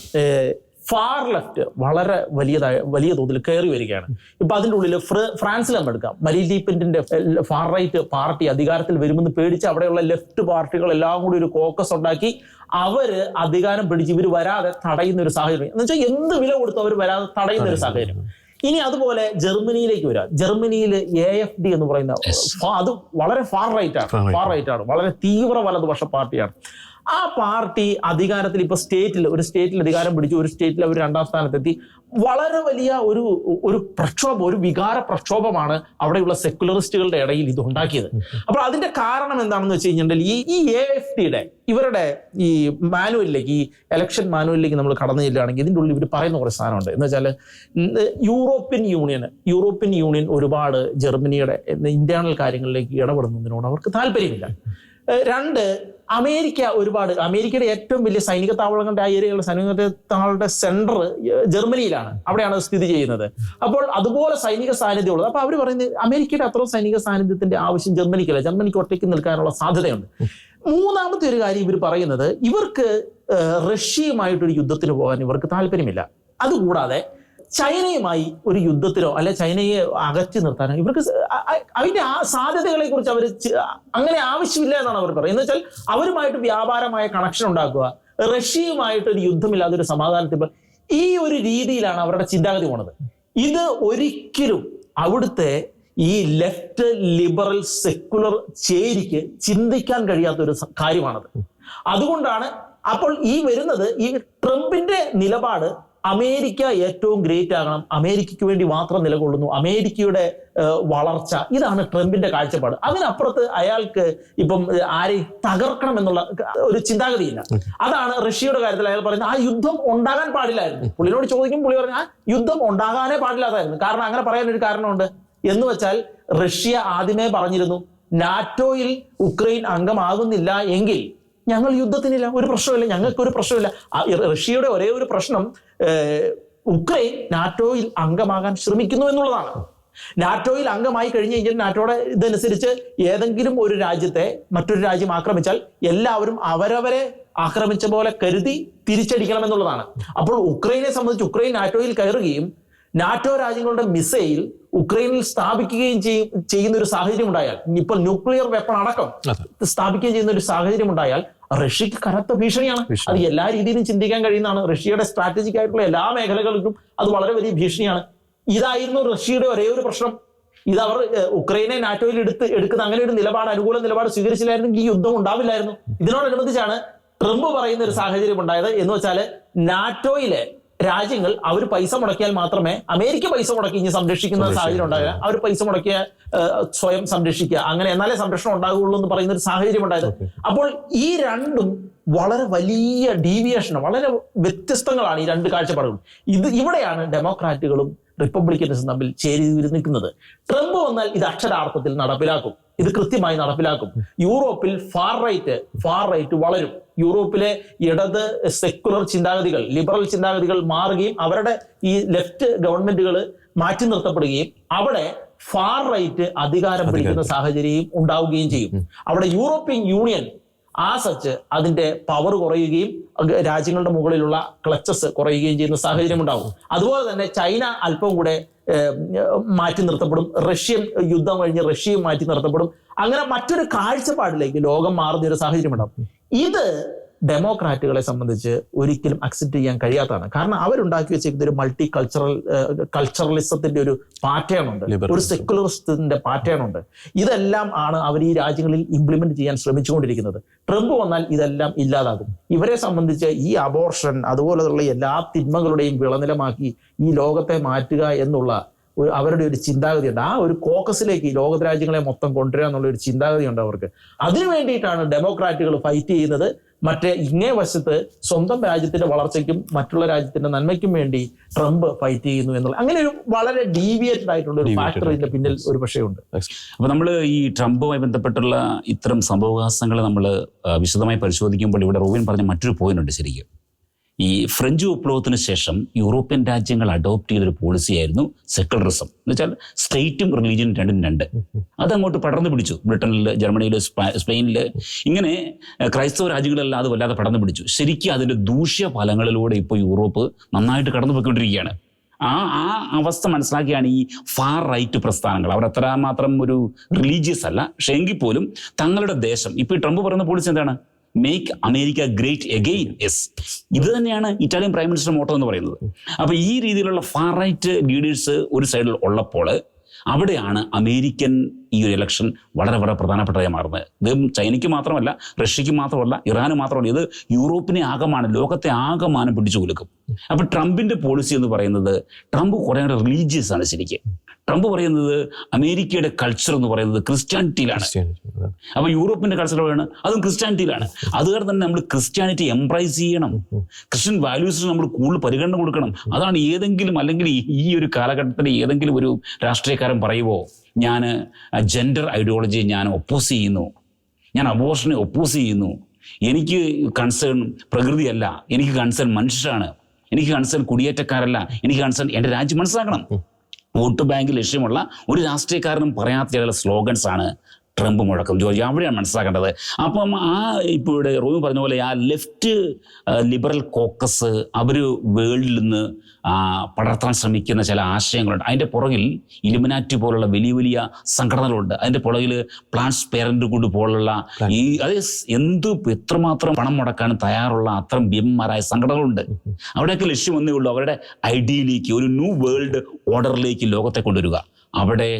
ഫാർ ലെഫ്റ്റ് വളരെ വലിയതായ വലിയ തോതിൽ കയറി വരികയാണ്. ഇപ്പൊ അതിന്റെ ഉള്ളിൽ ഫ്ര- ഫ്രാൻസിൽ നമ്മൾ എടുക്കാം. മരീൻ ലീപ്പിന്റെ ഫാർ റൈറ്റ് പാർട്ടി അധികാരത്തിൽ വരുമെന്ന് പേടിച്ച് അവിടെയുള്ള ലെഫ്റ്റ് പാർട്ടികൾ എല്ലാം കൂടി ഒരു കോക്കസ് ഉണ്ടാക്കി അവർ അധികാരം പിടിച്ച് ഇവർ വരാതെ തടയുന്ന ഒരു സാഹചര്യം. എന്ന് വെച്ചാൽ എന്ത് വില കൊടുത്തു അവർ വരാതെ തടയുന്ന ഒരു സാഹചര്യം. ഇനി അതുപോലെ ജർമ്മനിയിലേക്ക് വരാം. ജർമ്മനിയിൽ എ എഫ് ഡി എന്ന് പറയുന്ന അത് വളരെ ഫാർ റൈറ്റ് ആണ്. ഫാർ റൈറ്റ് ആണ്. വളരെ തീവ്ര വലതുപക്ഷ പാർട്ടിയാണ്. ആ പാർട്ടി അധികാരത്തിൽ ഇപ്പൊ സ്റ്റേറ്റിൽ ഒരു സ്റ്റേറ്റിൽ അധികാരം പിടിച്ചു ഒരു സ്റ്റേറ്റിൽ അവർ രണ്ടാം സ്ഥാനത്തെത്തി. വളരെ വലിയ ഒരു ഒരു പ്രക്ഷോഭം ഒരു വികാര പ്രക്ഷോഭമാണ് അവിടെയുള്ള സെക്കുലറിസ്റ്റുകളുടെ ഇടയിൽ ഇത് ഉണ്ടാക്കിയത്. അപ്പോൾ അതിന്റെ കാരണം എന്താണെന്ന് വെച്ച് കഴിഞ്ഞിട്ടുണ്ടെങ്കിൽ ഈ എ എഫ് ടിയുടെ ഇവരുടെ ഈ മാനുവലിലേക്ക് ഈ ഇലക്ഷൻ മാനുവലിലേക്ക് നമ്മൾ കടന്നു ചെല്ലുകയാണെങ്കിൽ ഇതിന്റെ ഉള്ളിൽ ഇവർ പറയുന്ന കുറേ സാധനമുണ്ട്. എന്ന് വെച്ചാൽ യൂറോപ്യൻ യൂണിയൻ യൂറോപ്യൻ യൂണിയൻ ഒരുപാട് ജർമ്മനിയുടെ ഇന്റേണൽ കാര്യങ്ങളിലേക്ക് ഇടപെടുന്നതിനോട് അവർക്ക് താല്പര്യമില്ല. രണ്ട് അമേരിക്ക ഒരുപാട് അമേരിക്കയുടെ ഏറ്റവും വലിയ സൈനിക താവളങ്ങളുടെ ആ ഏരിയകളുടെ സൈനിക താവളങ്ങളുടെ സെന്റർ ജർമ്മനിയിലാണ്. അവിടെയാണ് സ്ഥിതി ചെയ്യുന്നത്. അപ്പോൾ അതുപോലെ സൈനിക സാന്നിധ്യം ഉള്ളത് അപ്പൊ അവർ പറയുന്നത് അമേരിക്കയുടെ അത്ര സൈനിക സാന്നിധ്യത്തിന്റെ ആവശ്യം ജർമ്മനിക്കല്ല. ജർമ്മനിക്ക് ഒറ്റയ്ക്ക് നിൽക്കാനുള്ള സാധ്യതയുണ്ട്. മൂന്നാമത്തെ ഒരു കാര്യം ഇവർ പറയുന്നത് ഇവർക്ക് റഷ്യയുമായിട്ടൊരു യുദ്ധത്തിന് പോകാൻ ഇവർക്ക് താല്പര്യമില്ല. അതുകൂടാതെ ചൈനയുമായി ഒരു യുദ്ധത്തിലോ അല്ലെ ചൈനയെ അകറ്റി നിർത്താനോ ഇവർക്ക് അതിന്റെ ആ സാധ്യതകളെ കുറിച്ച് അവർ അങ്ങനെ ആവശ്യമില്ല എന്നാണ് അവർ പറയുന്നത്. എന്ന് വെച്ചാൽ അവരുമായിട്ട് വ്യാപാരമായ കണക്ഷൻ ഉണ്ടാക്കുക റഷ്യയുമായിട്ട് ഒരു യുദ്ധമില്ലാതെ ഒരു സമാധാനത്തിൽ ഈ ഒരു രീതിയിലാണ് അവരുടെ ചിന്താഗതി പോണത്. ഇത് ഒരിക്കലും അവിടുത്തെ ഈ ലെഫ്റ്റ് ലിബറൽ സെക്കുലർ ചേരിക്ക് ചിന്തിക്കാൻ കഴിയാത്ത ഒരു കാര്യമാണത്. അതുകൊണ്ടാണ് അപ്പോൾ ഈ വരുന്നത് ഈ ട്രംപിന്റെ നിലപാട് അമേരിക്ക ഏറ്റവും ഗ്രേറ്റ് ആകണം. അമേരിക്കയ്ക്ക് വേണ്ടി മാത്രം നിലകൊള്ളുന്നു. അമേരിക്കയുടെ വളർച്ച. ഇതാണ് ട്രംപിന്റെ കാഴ്ചപ്പാട്. അതിനപ്പുറത്ത് അയാൾക്ക് ഇപ്പം ആരെയും തകർക്കണം എന്നുള്ള ഒരു ചിന്താഗതിയില്ല. അതാണ് റഷ്യയുടെ കാര്യത്തിൽ അയാൾ പറയുന്നത്. ആ യുദ്ധം ഉണ്ടാകാൻ പാടില്ലായിരുന്നു. പുള്ളിനോട് ചോദിക്കും പുള്ളി പറഞ്ഞു ആ യുദ്ധം ഉണ്ടാകാനേ പാടില്ലാതായിരുന്നു. കാരണം അങ്ങനെ പറയാൻ ഒരു കാരണമുണ്ട്. എന്ന് വെച്ചാൽ റഷ്യ ആദ്യമേ പറഞ്ഞിരുന്നു നാറ്റോയിൽ ഉക്രൈൻ അംഗമാകുന്നില്ല എങ്കിൽ ഞങ്ങൾ യുദ്ധത്തിനില്ല ഒരു പ്രശ്നമില്ല ഞങ്ങൾക്ക് ഒരു പ്രശ്നമില്ല റഷ്യയുടെ ഒരേ ഒരു പ്രശ്നം ഉക്രൈൻ നാറ്റോയിൽ അംഗമാകാൻ ശ്രമിക്കുന്നു എന്നുള്ളതാണ്. നാറ്റോയിൽ അംഗമായി കഴിഞ്ഞു കഴിഞ്ഞാൽ നാറ്റോയുടെ ഇതനുസരിച്ച് ഏതെങ്കിലും ഒരു രാജ്യത്തെ മറ്റൊരു രാജ്യം ആക്രമിച്ചാൽ എല്ലാവരും അവരവരെ ആക്രമിച്ച പോലെ കരുതി തിരിച്ചടിക്കണം എന്നുള്ളതാണ്. അപ്പോൾ ഉക്രൈനെ സംബന്ധിച്ച് ഉക്രൈൻ നാറ്റോയിൽ കയറുകയും നാറ്റോ രാജ്യങ്ങളുടെ മിസൈൽ ഉക്രൈനിൽ സ്ഥാപിക്കുകയും ചെയ്യും ചെയ്യുന്ന ഒരു സാഹചര്യം ഉണ്ടായാൽ ഇപ്പോൾ ന്യൂക്ലിയർ വെപ്പൺ അടക്കം. സ്ഥാപിക്കുകയും ചെയ്യുന്ന ഒരു സാഹചര്യം ഉണ്ടായാൽ റഷ്യക്ക് കനത്ത ഭീഷണിയാണ്. അത് എല്ലാ രീതിയിലും ചിന്തിക്കാൻ കഴിയുന്നതാണ്. റഷ്യയുടെ സ്ട്രാറ്റജിക് ആയിട്ടുള്ള എല്ലാ മേഖലകൾക്കും അത് വളരെ വലിയ ഭീഷണിയാണ്. ഇതായിരുന്നു റഷ്യയുടെ ഒരേ ഒരു പ്രശ്നം. ഇത് അവർ ഉക്രൈനെ നാറ്റോയിൽ എടുത്ത് എടുക്കുന്ന അങ്ങനെ ഒരു നിലപാട് അനുകൂല നിലപാട് സ്വീകരിച്ചില്ലായിരുന്നെങ്കിൽ ഈ യുദ്ധം ഉണ്ടാവില്ലായിരുന്നു. ഇതിനോടനുബന്ധിച്ചാണ് ട്രംപ് പറയുന്ന ഒരു സാഹചര്യം ഉണ്ടായത് എന്ന് വെച്ചാൽ നാറ്റോയിലെ രാജ്യങ്ങൾ അവർ പൈസ മുടക്കിയാൽ മാത്രമേ അമേരിക്ക പൈസ മുടക്കി ഇനി സംരക്ഷിക്കുന്ന സാഹചര്യം ഉണ്ടാകുക അവർ പൈസ മുടക്കിയ സ്വയം സംരക്ഷിക്കുക. അങ്ങനെ എന്നാലേ സംരക്ഷണം ഉണ്ടാകുള്ളൂ എന്ന് പറയുന്ന ഒരു സാഹചര്യം ഉണ്ടായത്. അപ്പോൾ ഈ രണ്ടും വളരെ വലിയ ഡീവിയേഷൻ വളരെ വ്യത്യസ്തങ്ങളാണ് ഈ രണ്ട് കാഴ്ചപ്പാടുകളും. ഇത് ഇവിടെയാണ് ഡെമോക്രാറ്റുകളും റിപ്പബ്ലിക്കൻസും തമ്മിൽ ചേരി നിൽക്കുന്നത് ട്രംപ് വന്നാൽ ഇത് അക്ഷരാർത്ഥത്തിൽ നടപ്പിലാക്കും. ഇത് കൃത്യമായി നടപ്പിലാക്കും. യൂറോപ്പിൽ ഫാർ റൈറ്റ് ഫാർ റൈറ്റ് വളരും. യൂറോപ്പിലെ ഇടത് സെക്കുലർ ചിന്താഗതികൾ ലിബറൽ ചിന്താഗതികൾ മാറുകയും അവരുടെ ഈ ലെഫ്റ്റ് ഗവൺമെന്റുകൾ മാറ്റി നിർത്തപ്പെടുകയും അവിടെ ഫാർ റൈറ്റ് അധികാരം പിടിക്കുന്ന സാഹചര്യം ഉണ്ടാവുകയും ചെയ്യും. അവിടെ യൂറോപ്യൻ യൂണിയൻ ആ സച്ച് അതിന്റെ പവർ കുറയുകയും രാജ്യങ്ങളുടെ മുകളിലുള്ള ക്ലച്ചസ് കുറയുകയും ചെയ്യുന്ന സാഹചര്യം ഉണ്ടാവും. അതുപോലെ തന്നെ ചൈന അല്പം കൂടെ മാറ്റി നിർത്തപ്പെടും. റഷ്യൻ യുദ്ധം കഴിഞ്ഞ് റഷ്യയും മാറ്റി നിർത്തപ്പെടും. അങ്ങനെ മറ്റൊരു കാഴ്ചപ്പാടിലേക്ക് ലോകം മാറുന്ന ഒരു സാഹചര്യം ഉണ്ടാവും. ഇത് ഡെമോക്രാറ്റുകളെ സംബന്ധിച്ച് ഒരിക്കലും അക്സെപ്റ്റ് ചെയ്യാൻ കഴിയാത്തതാണ്. കാരണം അവരുണ്ടാക്കി വെച്ചിരിക്കുന്ന ഒരു മൾട്ടി കൾച്ചറൽ കൾച്ചറലിസത്തിന്റെ ഒരു പാറ്റേൺ ഉണ്ട്. ഒരു സെക്കുലറിസത്തിന്റെ പാറ്റേൺ ഉണ്ട്. ഇതെല്ലാം ആണ് അവർ ഈ രാജ്യങ്ങളിൽ ഇംപ്ലിമെന്റ് ചെയ്യാൻ ശ്രമിച്ചുകൊണ്ടിരിക്കുന്നത്. ട്രംപ് വന്നാൽ ഇതെല്ലാം ഇല്ലാതാകും. ഇവരെ സംബന്ധിച്ച് ഈ അബോർഷൻ അതുപോലെയുള്ള എല്ലാ തിന്മകളുടെയും വിളനിലമാക്കി ഈ ലോകത്തെ മാറ്റുക എന്നുള്ള ഒരു അവരുടെ ഒരു ചിന്താഗതി ഉണ്ട് ആ ഒരു കോക്കസിലേക്ക് ലോക രാജ്യങ്ങളെ മൊത്തം കൊണ്ടുവരിക എന്നുള്ള ഒരു ചിന്താഗതിയുണ്ട് അവർക്ക്. അതിനു വേണ്ടിയിട്ടാണ് ഡെമോക്രാറ്റുകൾ ഫൈറ്റ് ചെയ്യുന്നത്. മറ്റേ ഇങ്ങേ വശത്ത് സ്വന്തം രാജ്യത്തിന്റെ വളർച്ചയ്ക്കും മറ്റുള്ള രാജ്യത്തിന്റെ നന്മയ്ക്കും വേണ്ടി ട്രംപ് ഫൈറ്റ് ചെയ്യുന്നു എന്നുള്ള അങ്ങനെ ഒരു വളരെ ഡീവിയേറ്റഡ് ആയിട്ടുള്ള ഒരു ഫാക്ടർ ഇതിന്റെ പിന്നിൽ ഒരു പക്ഷേ ഉണ്ട് അപ്പൊ നമ്മൾ ഈ ട്രംപുമായി ബന്ധപ്പെട്ടുള്ള ഇത്തരം സംഭവവികാസങ്ങൾ നമ്മൾ വിശദമായി പരിശോധിക്കുമ്പോൾ ഇവിടെ റോവിൻ പറഞ്ഞ മറ്റൊരു പോയിന്റ് ഉണ്ട് ശരിക്കും. ഈ ഫ്രഞ്ച് വിപ്ലവത്തിന് ശേഷം യൂറോപ്യൻ രാജ്യങ്ങൾ അഡോപ്റ്റ് ചെയ്തൊരു പോളിസിയായിരുന്നു സെക്കുലറിസം എന്ന് വെച്ചാൽ സ്റ്റേറ്റും റിലീജിയനും രണ്ടും രണ്ട്. അതങ്ങോട്ട് പടർന്നു പിടിച്ചു. ബ്രിട്ടനിൽ ജർമ്മനിയിൽ സ്പെയിനിൽ ഇങ്ങനെ ക്രൈസ്തവ രാജ്യങ്ങളെല്ലാം അത് വല്ലാതെ പടർന്നു പിടിച്ചു. ശരിക്കും അതിന്റെ ദൂഷ്യ ഫലങ്ങളിലൂടെ ഇപ്പോൾ യൂറോപ്പ് നന്നായിട്ട് കടന്നു പോയിക്കൊണ്ടിരിക്കുകയാണ് ആ ആ അവസ്ഥ മനസ്സിലാക്കിയാണ് ഈ ഫാർ റൈറ്റ് പ്രസ്ഥാനങ്ങൾ. അവർ അത്രമാത്രം ഒരു റിലീജിയസ് അല്ല. പക്ഷേ എങ്കിൽ പോലും തങ്ങളുടെ ദേശം ഇപ്പൊ ഈ ട്രംപ് പറയുന്ന പോളിസി എന്താണ്? Make America great again yes ഇത് തന്നെയാണ് ഇറ്റാലിയൻ പ്രൈം മിനിസ്റ്റർ മോട്ടോ എന്ന് പറയുന്നത്. അപ്പൊ ഈ രീതിയിലുള്ള ഫാർ റൈറ്റ് ലീഡേഴ്സ് ഒരു സൈഡിൽ ഉള്ളപ്പോൾ അവിടെയാണ് അമേരിക്കൻ ഈ ഒരു ഇലക്ഷൻ വളരെ വളരെ പ്രധാനപ്പെട്ടതായി മാറുന്നത്. ഇത് ചൈനയ്ക്ക് മാത്രമല്ല റഷ്യക്ക് മാത്രമല്ല ഇറാന് മാത്രമല്ല ഇത് യൂറോപ്പിനെ ആകമാനം ലോകത്തെ ആകമാനം പിടിച്ചു കൊടുക്കും അപ്പൊ ട്രംപിന്റെ പോളിസി എന്ന് പറയുന്നത് ട്രംപ് കുറേ റിലീജിയസ് ആണ് ശരിക്കും. ട്രംപ് പറയുന്നത് അമേരിക്കയുടെ കൾച്ചർ എന്ന് പറയുന്നത് ക്രിസ്ത്യാനിറ്റിയിലാണ്. അപ്പൊ യൂറോപ്പിന്റെ കൾച്ചർ പറയുന്നത് അതും ക്രിസ്ത്യാനിറ്റിയിലാണ്. അത് കാരണം തന്നെ നമ്മൾ ക്രിസ്ത്യാനിറ്റി എംപ്രൈസ് ചെയ്യണം. ക്രിസ്ത്യൻ വാല്യൂസിന് നമ്മൾ കൂടുതൽ പരിഗണന കൊടുക്കണം. അതാണ് ഏതെങ്കിലും അല്ലെങ്കിൽ ഈ- ഒരു കാലഘട്ടത്തിൽ ഏതെങ്കിലും ഒരു രാഷ്ട്രീയക്കാരൻ പറയുമോ ഞാൻ ജെൻഡർ ഐഡിയോളജിയെ ഞാൻ ഒപ്പോസ് ചെയ്യുന്നു. ഞാൻ അബോർഷനെ ഒപ്പോസ് ചെയ്യുന്നു. എനിക്ക് കൺസേൺ പ്രകൃതിയല്ല. എനിക്ക് കൺസേൺ മനുഷ്യരാണ്. എനിക്ക് കൺസേൺ കുടിയേറ്റക്കാരല്ല. എനിക്ക് കൺസേൺ എന്റെ രാജ്യം മനസ്സിലാക്കണം. വോട്ട് ബാങ്ക് ലക്ഷ്യമുള്ള ഒരു രാഷ്ട്രീയക്കാരനും പറയാത്ത ചില സ്ലോഗൻസ് ആണ് ട്രംപ് മുഴക്കം. ജോർജ് അവിടെയാണ് മനസ്സിലാക്കേണ്ടത്. അപ്പം ആ ഇപ്പോൾ ഇവിടെ റോമി പറഞ്ഞ പോലെ ആ ലെഫ്റ്റ് ലിബറൽ കോക്കസ് അവർ വേൾഡിൽ നിന്ന് പടർത്താൻ ശ്രമിക്കുന്ന ചില ആശയങ്ങളുണ്ട്. അതിന്റെ പുറകിൽ ഇലുമിനാറ്റി പോലുള്ള വലിയ വലിയ സംഘടനകളുണ്ട്. അതിന്റെ പുറകിൽ പ്ലാൻസ് പേരന്റ് കൂട് പോലുള്ള ഈ അത് എന്ത് എത്രമാത്രം പണം മുടക്കാൻ തയ്യാറുള്ള അത്തരം ഭീമന്മാരായ സംഘടനകളുണ്ട്. അവിടെയൊക്കെ ലക്ഷ്യം ഒന്നേ ഉള്ളൂ. അവരുടെ ഐഡിയയിലേക്ക് ഒരു ന്യൂ വേൾഡ് ഓർഡറിലേക്ക് ലോകത്തെ കൊണ്ടുവരിക. അവിടെ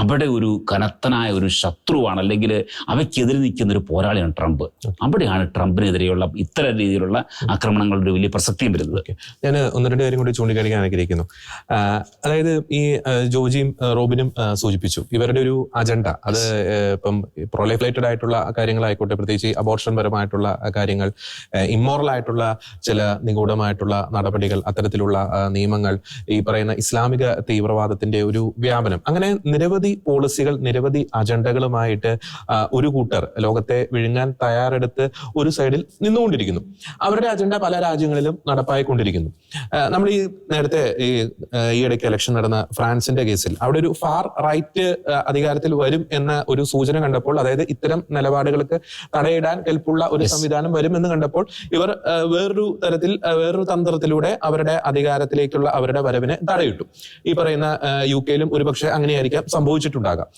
അവിടെ ഒരു കനത്തനായ ഒരു ശത്രുവാണ് അല്ലെങ്കിൽ അവയ്ക്കെതിരെ നിൽക്കുന്ന ഒരു പോരാളിയാണ് ട്രംപ്. അവിടെയാണ് ട്രംപിനെതിരെയുള്ള ഇത്തരം രീതിയിലുള്ള ആക്രമണങ്ങളുടെ ഒരു വലിയ പ്രസക്തിയും വരുന്നത്. ഞാൻ ഒന്ന് രണ്ട് കാര്യം കൂടി ചൂണ്ടിക്കാണിക്കാൻ ആഗ്രഹിക്കുന്നു. അതായത് ഈ ജോജിയും റോബിനും സൂചിപ്പിച്ചു. ഇവരുടെ ഒരു അജണ്ട അത് ഇപ്പം പ്രൊലൈഫ്ലേറ്റഡ് ആയിട്ടുള്ള കാര്യങ്ങളായിക്കോട്ടെ പ്രത്യേകിച്ച് അബോർഷൻ പരമായിട്ടുള്ള കാര്യങ്ങൾ ഇമ്മോറൽ ആയിട്ടുള്ള ചില നിഗൂഢമായിട്ടുള്ള നടപടികൾ അത്തരത്തിലുള്ള നിയമങ്ങൾ ഈ പറയുന്ന ഇസ്ലാമിക തീവ്രവാദത്തിന്റെ ഒരു വ്യാപനം അങ്ങനെ നിരവധി പോളിസികൾ നിരവധി അജണ്ടകളുമായിട്ട് ഒരു കൂട്ടർ ലോകത്തെ വിഴുങ്ങാൻ തയ്യാറെടുത്ത് ഒരു സൈഡിൽ നിന്നുകൊണ്ടിരിക്കുന്നു. അവരുടെ അജണ്ട പല രാജ്യങ്ങളിലും നടപ്പായിക്കൊണ്ടിരിക്കുന്നു. നമ്മൾ ഈ നേരത്തെ ഈ ഈയിടയ്ക്ക് ഇലക്ഷൻ നടന്ന ഫ്രാൻസിന്റെ കേസിൽ അവിടെ ഒരു ഫാർ റൈറ്റ് അധികാരത്തിൽ വരും എന്ന ഒരു സൂചന കണ്ടപ്പോൾ അതായത് ഇത്തരം നിലപാടുകൾക്ക് തടയിടാൻ കെൽപ്പുള്ള ഒരു സംവിധാനം വരുമെന്ന് കണ്ടപ്പോൾ ഇവർ വേറൊരു തരത്തിൽ വേറൊരു തന്ത്രത്തിലൂടെ അവരുടെ അധികാരത്തിലേക്കുള്ള അവരുടെ വരവിനെ തടയിട്ടു. ഈ പറയുന്ന യു കെയിലും ഒരുപക്ഷെ അങ്ങനെയായിരിക്കാം. സംഭവിച്ചിട്ടുണ്ടാകാം.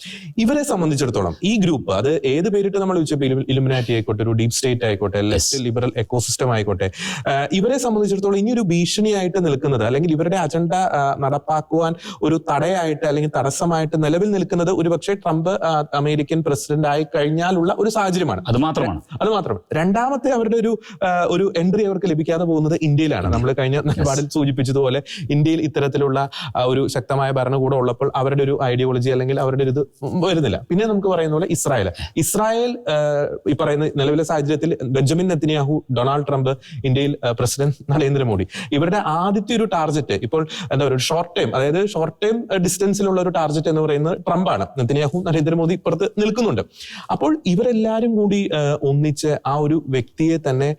ഇവരെ സംബന്ധിച്ചിടത്തോളം ഈ ഗ്രൂപ്പ് അത് ഏത് പേരിട്ട് നമ്മൾ ചോദിച്ചപ്പോൾ ഇലുമിനാറ്റി ആയിക്കോട്ടെ ഒരു ഡീപ് സ്റ്റേറ്റ് ആയിക്കോട്ടെ ലെഫ്റ്റ് ലിബറൽ എക്കോസിസ്റ്റം ആയിക്കോട്ടെ ഇവരെ സംബന്ധിച്ചിടത്തോളം ഇനി ഒരു ഭീഷണിയായിട്ട് നിൽക്കുന്നത് അല്ലെങ്കിൽ ഇവരുടെ അജണ്ട നടപ്പാക്കുവാൻ ഒരു തടയായിട്ട് അല്ലെങ്കിൽ തടസ്സമായിട്ട് നിലവിൽ നിൽക്കുന്നത് ഒരുപക്ഷെ ട്രംപ് അമേരിക്കൻ പ്രസിഡന്റ് ആയി കഴിഞ്ഞാലുള്ള ഒരു സാഹചര്യമാണ്. അത് മാത്രമാണ്. അത് മാത്രമാണ് രണ്ടാമത്തെ അവരുടെ ഒരു ഒരു എൻട്രി അവർക്ക് ലഭിക്കാതെ പോകുന്നത് ഇന്ത്യയിലാണ്. നമ്മൾ കഴിഞ്ഞ നിലപാടിൽ സൂചിപ്പിച്ചതുപോലെ ഇന്ത്യയിൽ ഇത്തരത്തിലുള്ള ഒരു ശക്തമായ ഭരണകൂടം ഉള്ളപ്പോൾ അവരുടെ ഒരു ഐഡിയോളജി അല്ലെങ്കിൽ അവരുടെ ഒരു ഇത് വരുന്നില്ല. പിന്നെ നമുക്ക് പറയുന്ന പോലെ ഇസ്രായേൽ ഇസ്രായേൽ ഈ പറയുന്ന നിലവിലെ സാഹചര്യത്തിൽ ബെഞ്ചമിൻ നെത്തിനിയാഹു ഡൊണാൾഡ് ട്രംപ് ഇന്ത്യയിൽ പ്രസിഡന്റ് നരേന്ദ്രമോദി. ഇവരുടെ ആദ്യത്തെ ഒരു ടാർഗറ്റ് ഇപ്പോൾ എന്താ പറയുക ഷോർട്ട് ടൈം അതായത് ഷോർട്ട് ടൈം ഡിസ്റ്റൻസിലുള്ള ഒരു ടാർഗറ്റ് എന്ന് പറയുന്നത് ട്രംപാണ്. നെത്തിനിയാഹു നരേന്ദ്രമോദി ഇപ്പുറത്ത് നിൽക്കുന്നുണ്ട്. അപ്പോൾ ഇവരെല്ലാരും കൂടി ഒന്നിച്ച് ആ ഒരു വ്യക്തിയെ തന്നെ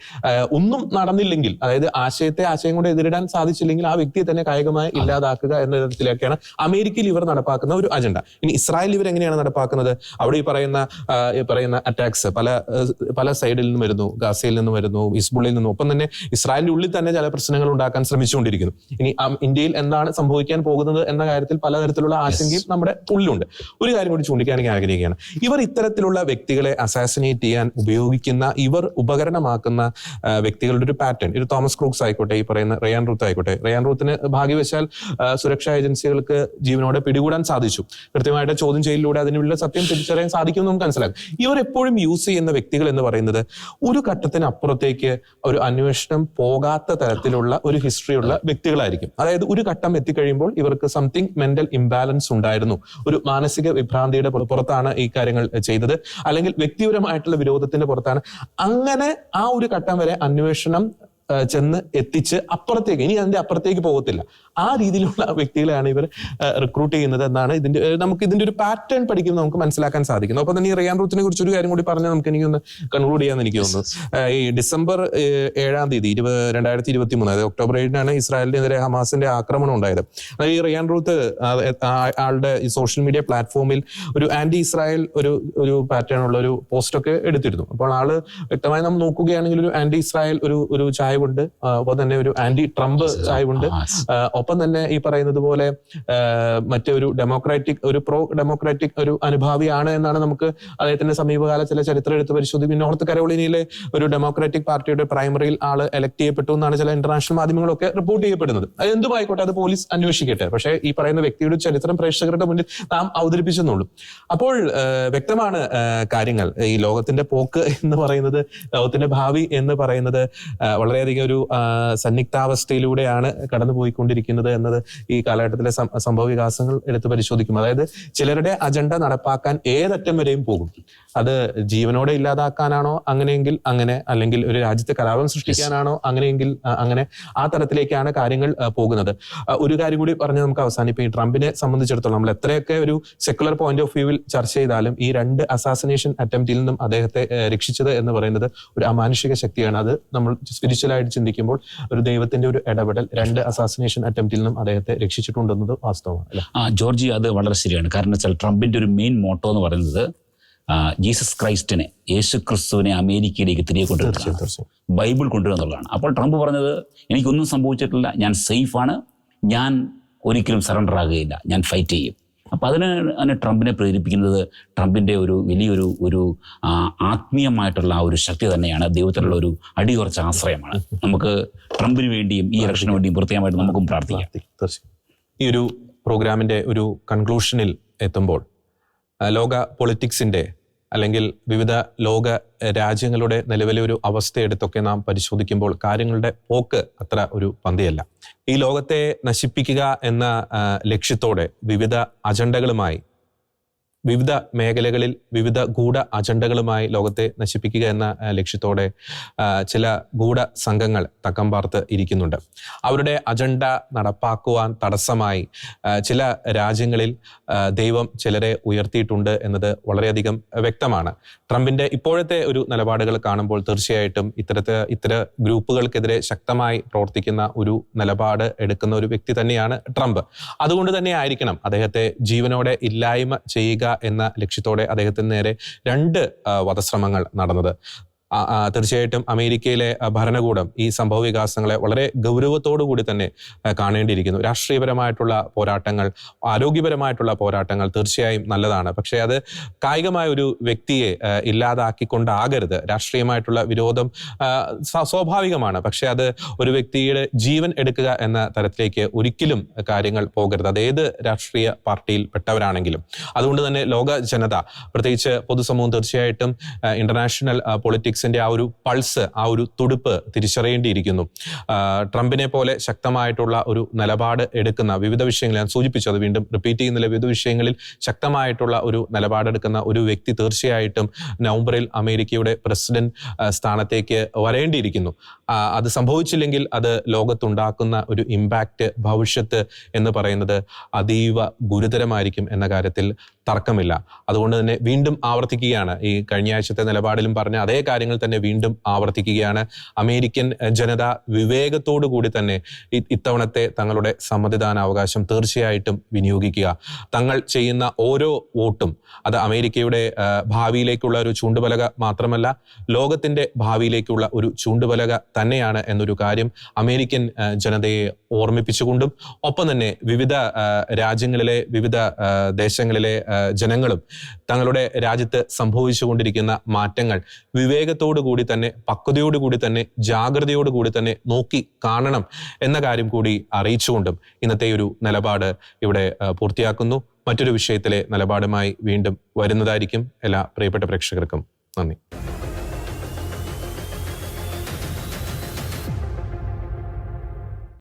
ഒന്നും നടന്നില്ലെങ്കിൽ അതായത് ആശയത്തെ ആശയം കൊണ്ട് എതിരിടാൻ സാധിച്ചില്ലെങ്കിൽ ആ വ്യക്തിയെ തന്നെ കായികമായി ഇല്ലാതാക്കുക എന്ന തരത്തിലേക്കാണ് അമേരിക്കയിൽ ഇവർ നടപ്പാക്കുന്ന ഒരു അജണ്ട ഇനി ഇസ്രായേൽ ഇവർ എങ്ങനെയാണ് നടപ്പാക്കുന്നത്? അവിടെ ഈ പറയുന്ന ഈ പറയുന്ന അറ്റാക്സ് പല പല സൈഡിൽ നിന്നും വരുന്നു. ഗാസയിൽ നിന്നും വരുന്നു ഇസ്ബുളിൽ നിന്നും. ഒപ്പം തന്നെ ഇസ്രായേലിന്റെ ഉള്ളിൽ തന്നെ ചില പ്രശ്നങ്ങൾ ഉണ്ടാക്കാൻ ശ്രമിച്ചുകൊണ്ടിരിക്കുന്നു. ഇനി ഇന്ത്യയിൽ എന്താണ് സംഭവിക്കാൻ പോകുന്നത് എന്ന കാര്യത്തിൽ പലതരത്തിലുള്ള ആശങ്കയും നമ്മുടെ ഉള്ളിലുണ്ട്. ഒരു കാര്യം കൂടി ചൂണ്ടിക്കാണിക്കാൻ ആഗ്രഹിക്കുകയാണ്. ഇവർ ഇത്തരത്തിലുള്ള വ്യക്തികളെ അസാസിനേറ്റ് ചെയ്യാൻ ഉപയോഗിക്കുന്ന ഇവർ ഉപകരണമാക്കുന്ന വ്യക്തികളുടെ ഒരു പാറ്റേൺ ഒരു തോമസ് ക്രൂക്സ് ആയിക്കോട്ടെ ഈ പറയുന്ന റയാൻ റൂത്ത് ആയിക്കോട്ടെ. റയാൻ റൂത്തിന് ഭാഗ്യവശാൽ സുരക്ഷാ ഏജൻസികൾക്ക് ജീവനോടെ പിടികൂടാൻ സാധിച്ചു. കൃത്യമായിട്ട് ചോദ്യം ചെയ്യലിലൂടെ അതിനുള്ള സത്യം തിരിച്ചറിയാൻ സാധിക്കുമെന്ന് നമുക്ക് മനസ്സിലാക്കും. ഇവർ എപ്പോഴും യൂസ് ചെയ്യുന്ന വ്യക്തികൾ എന്ന് പറയുന്നത് ഒരു ഘട്ടത്തിന് അപ്പുറത്തേക്ക് ഒരു അന്വേഷണം പോകാത്ത തരത്തിലുള്ള ഒരു ഹിസ്റ്ററിയുള്ള വ്യക്തികളായിരിക്കും. അതായത് ഒരു ഘട്ടം എത്തിക്കഴിയുമ്പോൾ ഇവർക്ക് സംതിങ് മെന്റൽ ഇംബാലൻസ് ഉണ്ടായിരുന്നു. ഒരു മാനസിക വിഭ്രാന്തിയുടെ പുറത്താണ് ഈ കാര്യങ്ങൾ ചെയ്തത്. അല്ലെങ്കിൽ വ്യക്തിപരമായിട്ടുള്ള വിരോധത്തിന്റെ പുറത്താണ്. അങ്ങനെ ആ ഒരു ഘട്ടം വരെ അന്വേഷണം ചെന്ന് എത്തിച്ച് അപ്പുറത്തേക്ക് ഇനി അതിന്റെ അപ്പുറത്തേക്ക് പോകത്തില്ല. ആ രീതിയിലുള്ള വ്യക്തികളെയാണ് ഇവർ റിക്രൂട്ട് ചെയ്യുന്നത് എന്നാണ് ഇതിന്റെ നമുക്ക് ഇതിന്റെ ഒരു പാറ്റേൺ പഠിക്കുമ്പോൾ നമുക്ക് മനസ്സിലാക്കാൻ സാധിക്കുന്നു. അപ്പൊ തന്നെ ഈ റിയാൻ റൂത്തിനെ കുറിച്ച് ഒരു കാര്യം കൂടി പറഞ്ഞാൽ നമുക്ക് എനിക്കൊന്ന് കൺക്ലൂഡ് ചെയ്യാൻ എനിക്ക് തോന്നുന്നു. ഈ ഡിസംബർ ഏഴാം തീയതി ഇരുപത് രണ്ടായിരത്തി ഇരുപത്തി മൂന്ന് അതായത് ഒക്ടോബർ ഏഴിനാണ് ഇസ്രായേലിനെതിരെ ഹമാസിന്റെ ആക്രമണം ഉണ്ടായത്. അതായത് ഈ റിയാൻ റൂത്ത് ആളുടെ ഈ സോഷ്യൽ മീഡിയ പ്ലാറ്റ്ഫോമിൽ ഒരു ആന്റി ഇസ്രായേൽ ഒരു ഒരു പാറ്റേൺ ഉള്ള ഒരു പോസ്റ്റ് ഒക്കെ എടുത്തിരുന്നു. അപ്പോൾ ആൾ വ്യക്തമായി നമ്മൾ നോക്കുകയാണെങ്കിൽ ഒരു ആന്റി ഇസ്രായേൽ ഒരു ഒരു ചായവുണ്ട് ആ, ഒപ്പം തന്നെ ഒരു ആന്റി ട്രംപ് ആയതുകൊണ്ട് ഒപ്പം തന്നെ ഈ പറയുന്നത് പോലെ മറ്റൊരു മറ്റേ ഒരു ഡെമോക്രാറ്റിക് ഒരു പ്രോ ഡെമോക്രാറ്റിക് ഒരു അനുഭാവിയാണ് എന്നാണ് നമുക്ക് അദ്ദേഹത്തിന്റെ സമീപകാല ചില ചരിത്രം എടുത്ത് പരിശോധിക്കും. നോർത്ത് കരോളിനയിലെ ഒരു ഡെമോക്രാറ്റിക് പാർട്ടിയുടെ പ്രൈമറിയിൽ ആൾ എലക്ട് ചെയ്യപ്പെട്ടു എന്നാണ് ചില ഇന്റർനാഷണൽ മാധ്യമങ്ങളൊക്കെ റിപ്പോർട്ട് ചെയ്യപ്പെടുന്നത്. അത് എന്തുമായിക്കോട്ടെ അത് പോലീസ് അന്വേഷിക്കട്ടെ. പക്ഷേ ഈ പറയുന്ന വ്യക്തിയുടെ ചരിത്രം പ്രേക്ഷകരുടെ മുന്നിൽ നാം അവതരിപ്പിച്ചെന്നുള്ളൂ. അപ്പോൾ വ്യക്തമാണ് കാര്യങ്ങൾ. ഈ ലോകത്തിന്റെ പോക്ക് എന്ന് പറയുന്നത് ലോകത്തിന്റെ ഭാവി എന്ന് പറയുന്നത് ആ, വളരെയധികം ഒരു സന്നിഗ്ധാവസ്ഥയിലൂടെയാണ് കടന്നു പോയിക്കൊണ്ടിരിക്കുന്നത് എന്നത് ഈ കാലഘട്ടത്തിലെ സംഭവ വികാസങ്ങൾ എടുത്ത് പരിശോധിക്കും. അതായത് ചിലരുടെ അജണ്ട നടപ്പാക്കാൻ ഏതറ്റം വരെയും പോകും. അത് ജീവനോടെ ഇല്ലാതാക്കാനാണോ അങ്ങനെയെങ്കിൽ അങ്ങനെ അല്ലെങ്കിൽ ഒരു രാജ്യത്തെ കലാപം സൃഷ്ടിക്കാനാണോ അങ്ങനെയെങ്കിൽ അങ്ങനെ ആ തരത്തിലേക്കാണ് കാര്യങ്ങൾ പോകുന്നത്. ഒരു കാര്യം കൂടി പറഞ്ഞ് നമുക്ക് അവസാനിപ്പം ഈ ട്രംപിനെ സംബന്ധിച്ചിടത്തോളം നമ്മൾ എത്രയൊക്കെ ഒരു സെക്കുലർ പോയിന്റ് ഓഫ് വ്യൂവിൽ ചർച്ച ചെയ്താലും ഈ രണ്ട് അസാസിനേഷൻ അറ്റംപ്റ്റിൽ നിന്നും അദ്ദേഹത്തെ രക്ഷിച്ചത് എന്ന് പറയുന്നത് ഒരു അമാനുഷിക ശക്തിയാണ്. അത് നമ്മൾ സ്പിരിച്വലായിട്ട് ചിന്തിക്കുമ്പോൾ ഒരു ദൈവത്തിന്റെ ഒരു ഇടപെടൽ രണ്ട് അസാസിനേഷൻ അറ്റംപ്റ്റിൽ നിന്നും അദ്ദേഹത്തെ രക്ഷിച്ചിട്ടുണ്ടെന്നത് വാസ്തവമാണ് ആ ജോർജി അത് വളരെ ശരിയാണ്. കാരണം വെച്ചാൽ ട്രംപിന്റെ ഒരു മെയിൻ മോട്ടോ എന്ന് പറയുന്നത് ജീസസ് ക്രൈസ്റ്റിനെ യേശു ക്രിസ്തുവിനെ അമേരിക്കയിലേക്ക് തിരികെ കൊണ്ടുവരിക ബൈബിൾ കൊണ്ടുവരിക എന്നുള്ളതാണ്. അപ്പോൾ ട്രംപ് പറഞ്ഞത് എനിക്കൊന്നും സംഭവിച്ചിട്ടില്ല. ഞാൻ സേഫാണ് ഞാൻ ഒരിക്കലും സറണ്ടർ ആകുകയില്ല. ഞാൻ ഫൈറ്റ് ചെയ്യും. അപ്പം അതിന് അതിനെ ട്രംപിനെ പ്രേരിപ്പിക്കുന്നത് ട്രംപിന്റെ ഒരു വലിയൊരു ഒരു ആത്മീയമായിട്ടുള്ള ആ ഒരു ശക്തി തന്നെയാണ് ദൈവത്തിലുള്ള ഒരു അടിയുറച്ച ആശ്രയമാണ്. നമുക്ക് ട്രംപിന് വേണ്ടിയും ഈ ഇലക്ഷന് വേണ്ടിയും പ്രത്യേകമായിട്ട് നമുക്കും പ്രാർത്ഥിക്കാം. തീർച്ചയായും. ഈ ഒരു പ്രോഗ്രാമിന്റെ ഒരു കൺക്ലൂഷനിൽ എത്തുമ്പോൾ ലോക പൊളിറ്റിക്സിന്റെ അല്ലെങ്കിൽ വിവിധ ലോക രാജ്യങ്ങളുടെ നിലവിലെ ഒരു അവസ്ഥയെടുത്തൊക്കെ നാം പരിശോധിക്കുമ്പോൾ കാര്യങ്ങളുടെ പോക്ക് അത്ര ഒരു പന്തിയല്ല. ഈ ലോകത്തെ നശിപ്പിക്കുക എന്ന ലക്ഷ്യത്തോടെ വിവിധ അജണ്ടകളുമായി വിവിധ മേഖലകളിൽ വിവിധ ഗൂഢ അജണ്ടകളുമായി ലോകത്തെ നശിപ്പിക്കുക എന്ന ലക്ഷ്യത്തോടെ ചില ഗൂഢ സംഘങ്ങൾ തക്കം പാർത്ത് ഇരിക്കുന്നുണ്ട്. അവരുടെ അജണ്ട നടപ്പാക്കുവാൻ തടസ്സമായി ചില രാജ്യങ്ങളിൽ ദൈവം ചിലരെ ഉയർത്തിയിട്ടുണ്ട് എന്നത് വളരെയധികം വ്യക്തമാണ്. ട്രംപിന്റെ ഇപ്പോഴത്തെ ഒരു നിലപാടുകൾ കാണുമ്പോൾ തീർച്ചയായിട്ടും ഇത്തരത്തെ ഇത്തരം ഗ്രൂപ്പുകൾക്കെതിരെ ശക്തമായി പ്രവർത്തിക്കുന്ന ഒരു നിലപാട് എടുക്കുന്ന ഒരു വ്യക്തി തന്നെയാണ് ട്രംപ്. അതുകൊണ്ട് തന്നെ ആയിരിക്കണം അദ്ദേഹത്തെ ജീവനോടെ ഇല്ലായ്മ ചെയ്യുക എന്ന ലക്ഷ്യത്തോടെ അദ്ദേഹത്തിന് നേരെ രണ്ട് വധശ്രമങ്ങൾ നടന്നത്. തീർച്ചയായിട്ടും അമേരിക്കയിലെ ഭരണകൂടം ഈ സംഭവ വികാസങ്ങളെ വളരെ ഗൗരവത്തോടു കൂടി തന്നെ കാണേണ്ടിയിരിക്കുന്നു. രാഷ്ട്രീയപരമായിട്ടുള്ള പോരാട്ടങ്ങൾ ആരോഗ്യപരമായിട്ടുള്ള പോരാട്ടങ്ങൾ തീർച്ചയായും നല്ലതാണ്. പക്ഷേ അത് കായികമായ ഒരു വ്യക്തിയെ ഇല്ലാതാക്കിക്കൊണ്ടാകരുത്. രാഷ്ട്രീയമായിട്ടുള്ള വിരോധം സ്വാഭാവികമാണ്. പക്ഷേ അത് ഒരു വ്യക്തിയുടെ ജീവൻ എടുക്കുക എന്ന തരത്തിലേക്ക് ഒരിക്കലും കാര്യങ്ങൾ പോകരുത്. അത് ഏത് രാഷ്ട്രീയ പാർട്ടിയിൽ പെട്ടവരാണെങ്കിലും. അതുകൊണ്ട് തന്നെ ലോക ജനത പ്രത്യേകിച്ച് പൊതുസമൂഹം തീർച്ചയായിട്ടും ഇന്റർനാഷണൽ പൊളിറ്റിക്സിന്റെ ആ ഒരു പൾസ് ആ ഒരു തുടുപ്പ് തിരിച്ചറിയേണ്ടിയിരിക്കുന്നു. ട്രംപിനെ പോലെ ശക്തമായിട്ടുള്ള ഒരു നിലപാട് എടുക്കുന്ന വിവിധ വിഷയങ്ങൾ ഞാൻ സൂചിപ്പിച്ചു അത് വീണ്ടും റിപ്പീറ്റ് ചെയ്യുന്നില്ല. വിവിധ വിഷയങ്ങളിൽ ശക്തമായിട്ടുള്ള ഒരു നിലപാടെടുക്കുന്ന ഒരു വ്യക്തി തീർച്ചയായിട്ടും നവംബറിൽ അമേരിക്കയുടെ പ്രസിഡന്റ് സ്ഥാനത്തേക്ക് വരേണ്ടിയിരിക്കുന്നു. അത് സംഭവിച്ചില്ലെങ്കിൽ അത് ലോകത്തുണ്ടാക്കുന്ന ഒരു ഇമ്പാക്റ്റ് ഭവിഷ്യത്ത് എന്ന് പറയുന്നത് അതീവ ഗുരുതരമായിരിക്കും എന്ന കാര്യത്തിൽ തർക്കമില്ല. അതുകൊണ്ട് തന്നെ വീണ്ടും ആവർത്തിക്കുകയാണ് ഈ കഴിഞ്ഞ ആഴ്ചത്തെ നിലപാടിലും പറഞ്ഞ അതേ കാര്യങ്ങൾ തന്നെ വീണ്ടും ആവർത്തിക്കുകയാണ്. അമേരിക്കൻ ജനത വിവേകത്തോടു കൂടി തന്നെ ഇത്തവണത്തെ തങ്ങളുടെ സമ്മതിദാനാവകാശം തീർച്ചയായിട്ടും വിനിയോഗിക്കുക. തങ്ങൾ ചെയ്യുന്ന ഓരോ വോട്ടും അത് അമേരിക്കയുടെ ഭാവിയിലേക്കുള്ള ഒരു ചൂണ്ടുപലക മാത്രമല്ല ലോകത്തിന്റെ ഭാവിയിലേക്കുള്ള ഒരു ചൂണ്ടുപലക തന്നെയാണ് എന്നൊരു കാര്യം അമേരിക്കൻ ജനതയെ ഓർമ്മിപ്പിച്ചുകൊണ്ടും ഒപ്പം തന്നെ വിവിധ രാജ്യങ്ങളിലെ വിവിധ ദേശങ്ങളിലെ ജനങ്ങളും തങ്ങളുടെ രാജ്യത്ത് സംഭവിച്ചുകൊണ്ടിരിക്കുന്ന മാറ്റങ്ങൾ വിവേകത്തോടു കൂടി തന്നെ പക്വതയോടു കൂടി തന്നെ ജാഗ്രതയോടു കൂടി തന്നെ നോക്കി കാണണം എന്ന കാര്യം കൂടി അറിയിച്ചുകൊണ്ടും ഇന്നത്തെ ഒരു നിലപാട് ഇവിടെ പൂർത്തിയാക്കുന്നു. മറ്റൊരു വിഷയത്തിലെ നിലപാടുമായി വീണ്ടും വരുന്നതായിരിക്കും. എല്ലാ പ്രിയപ്പെട്ട പ്രേക്ഷകർക്കും നന്ദി.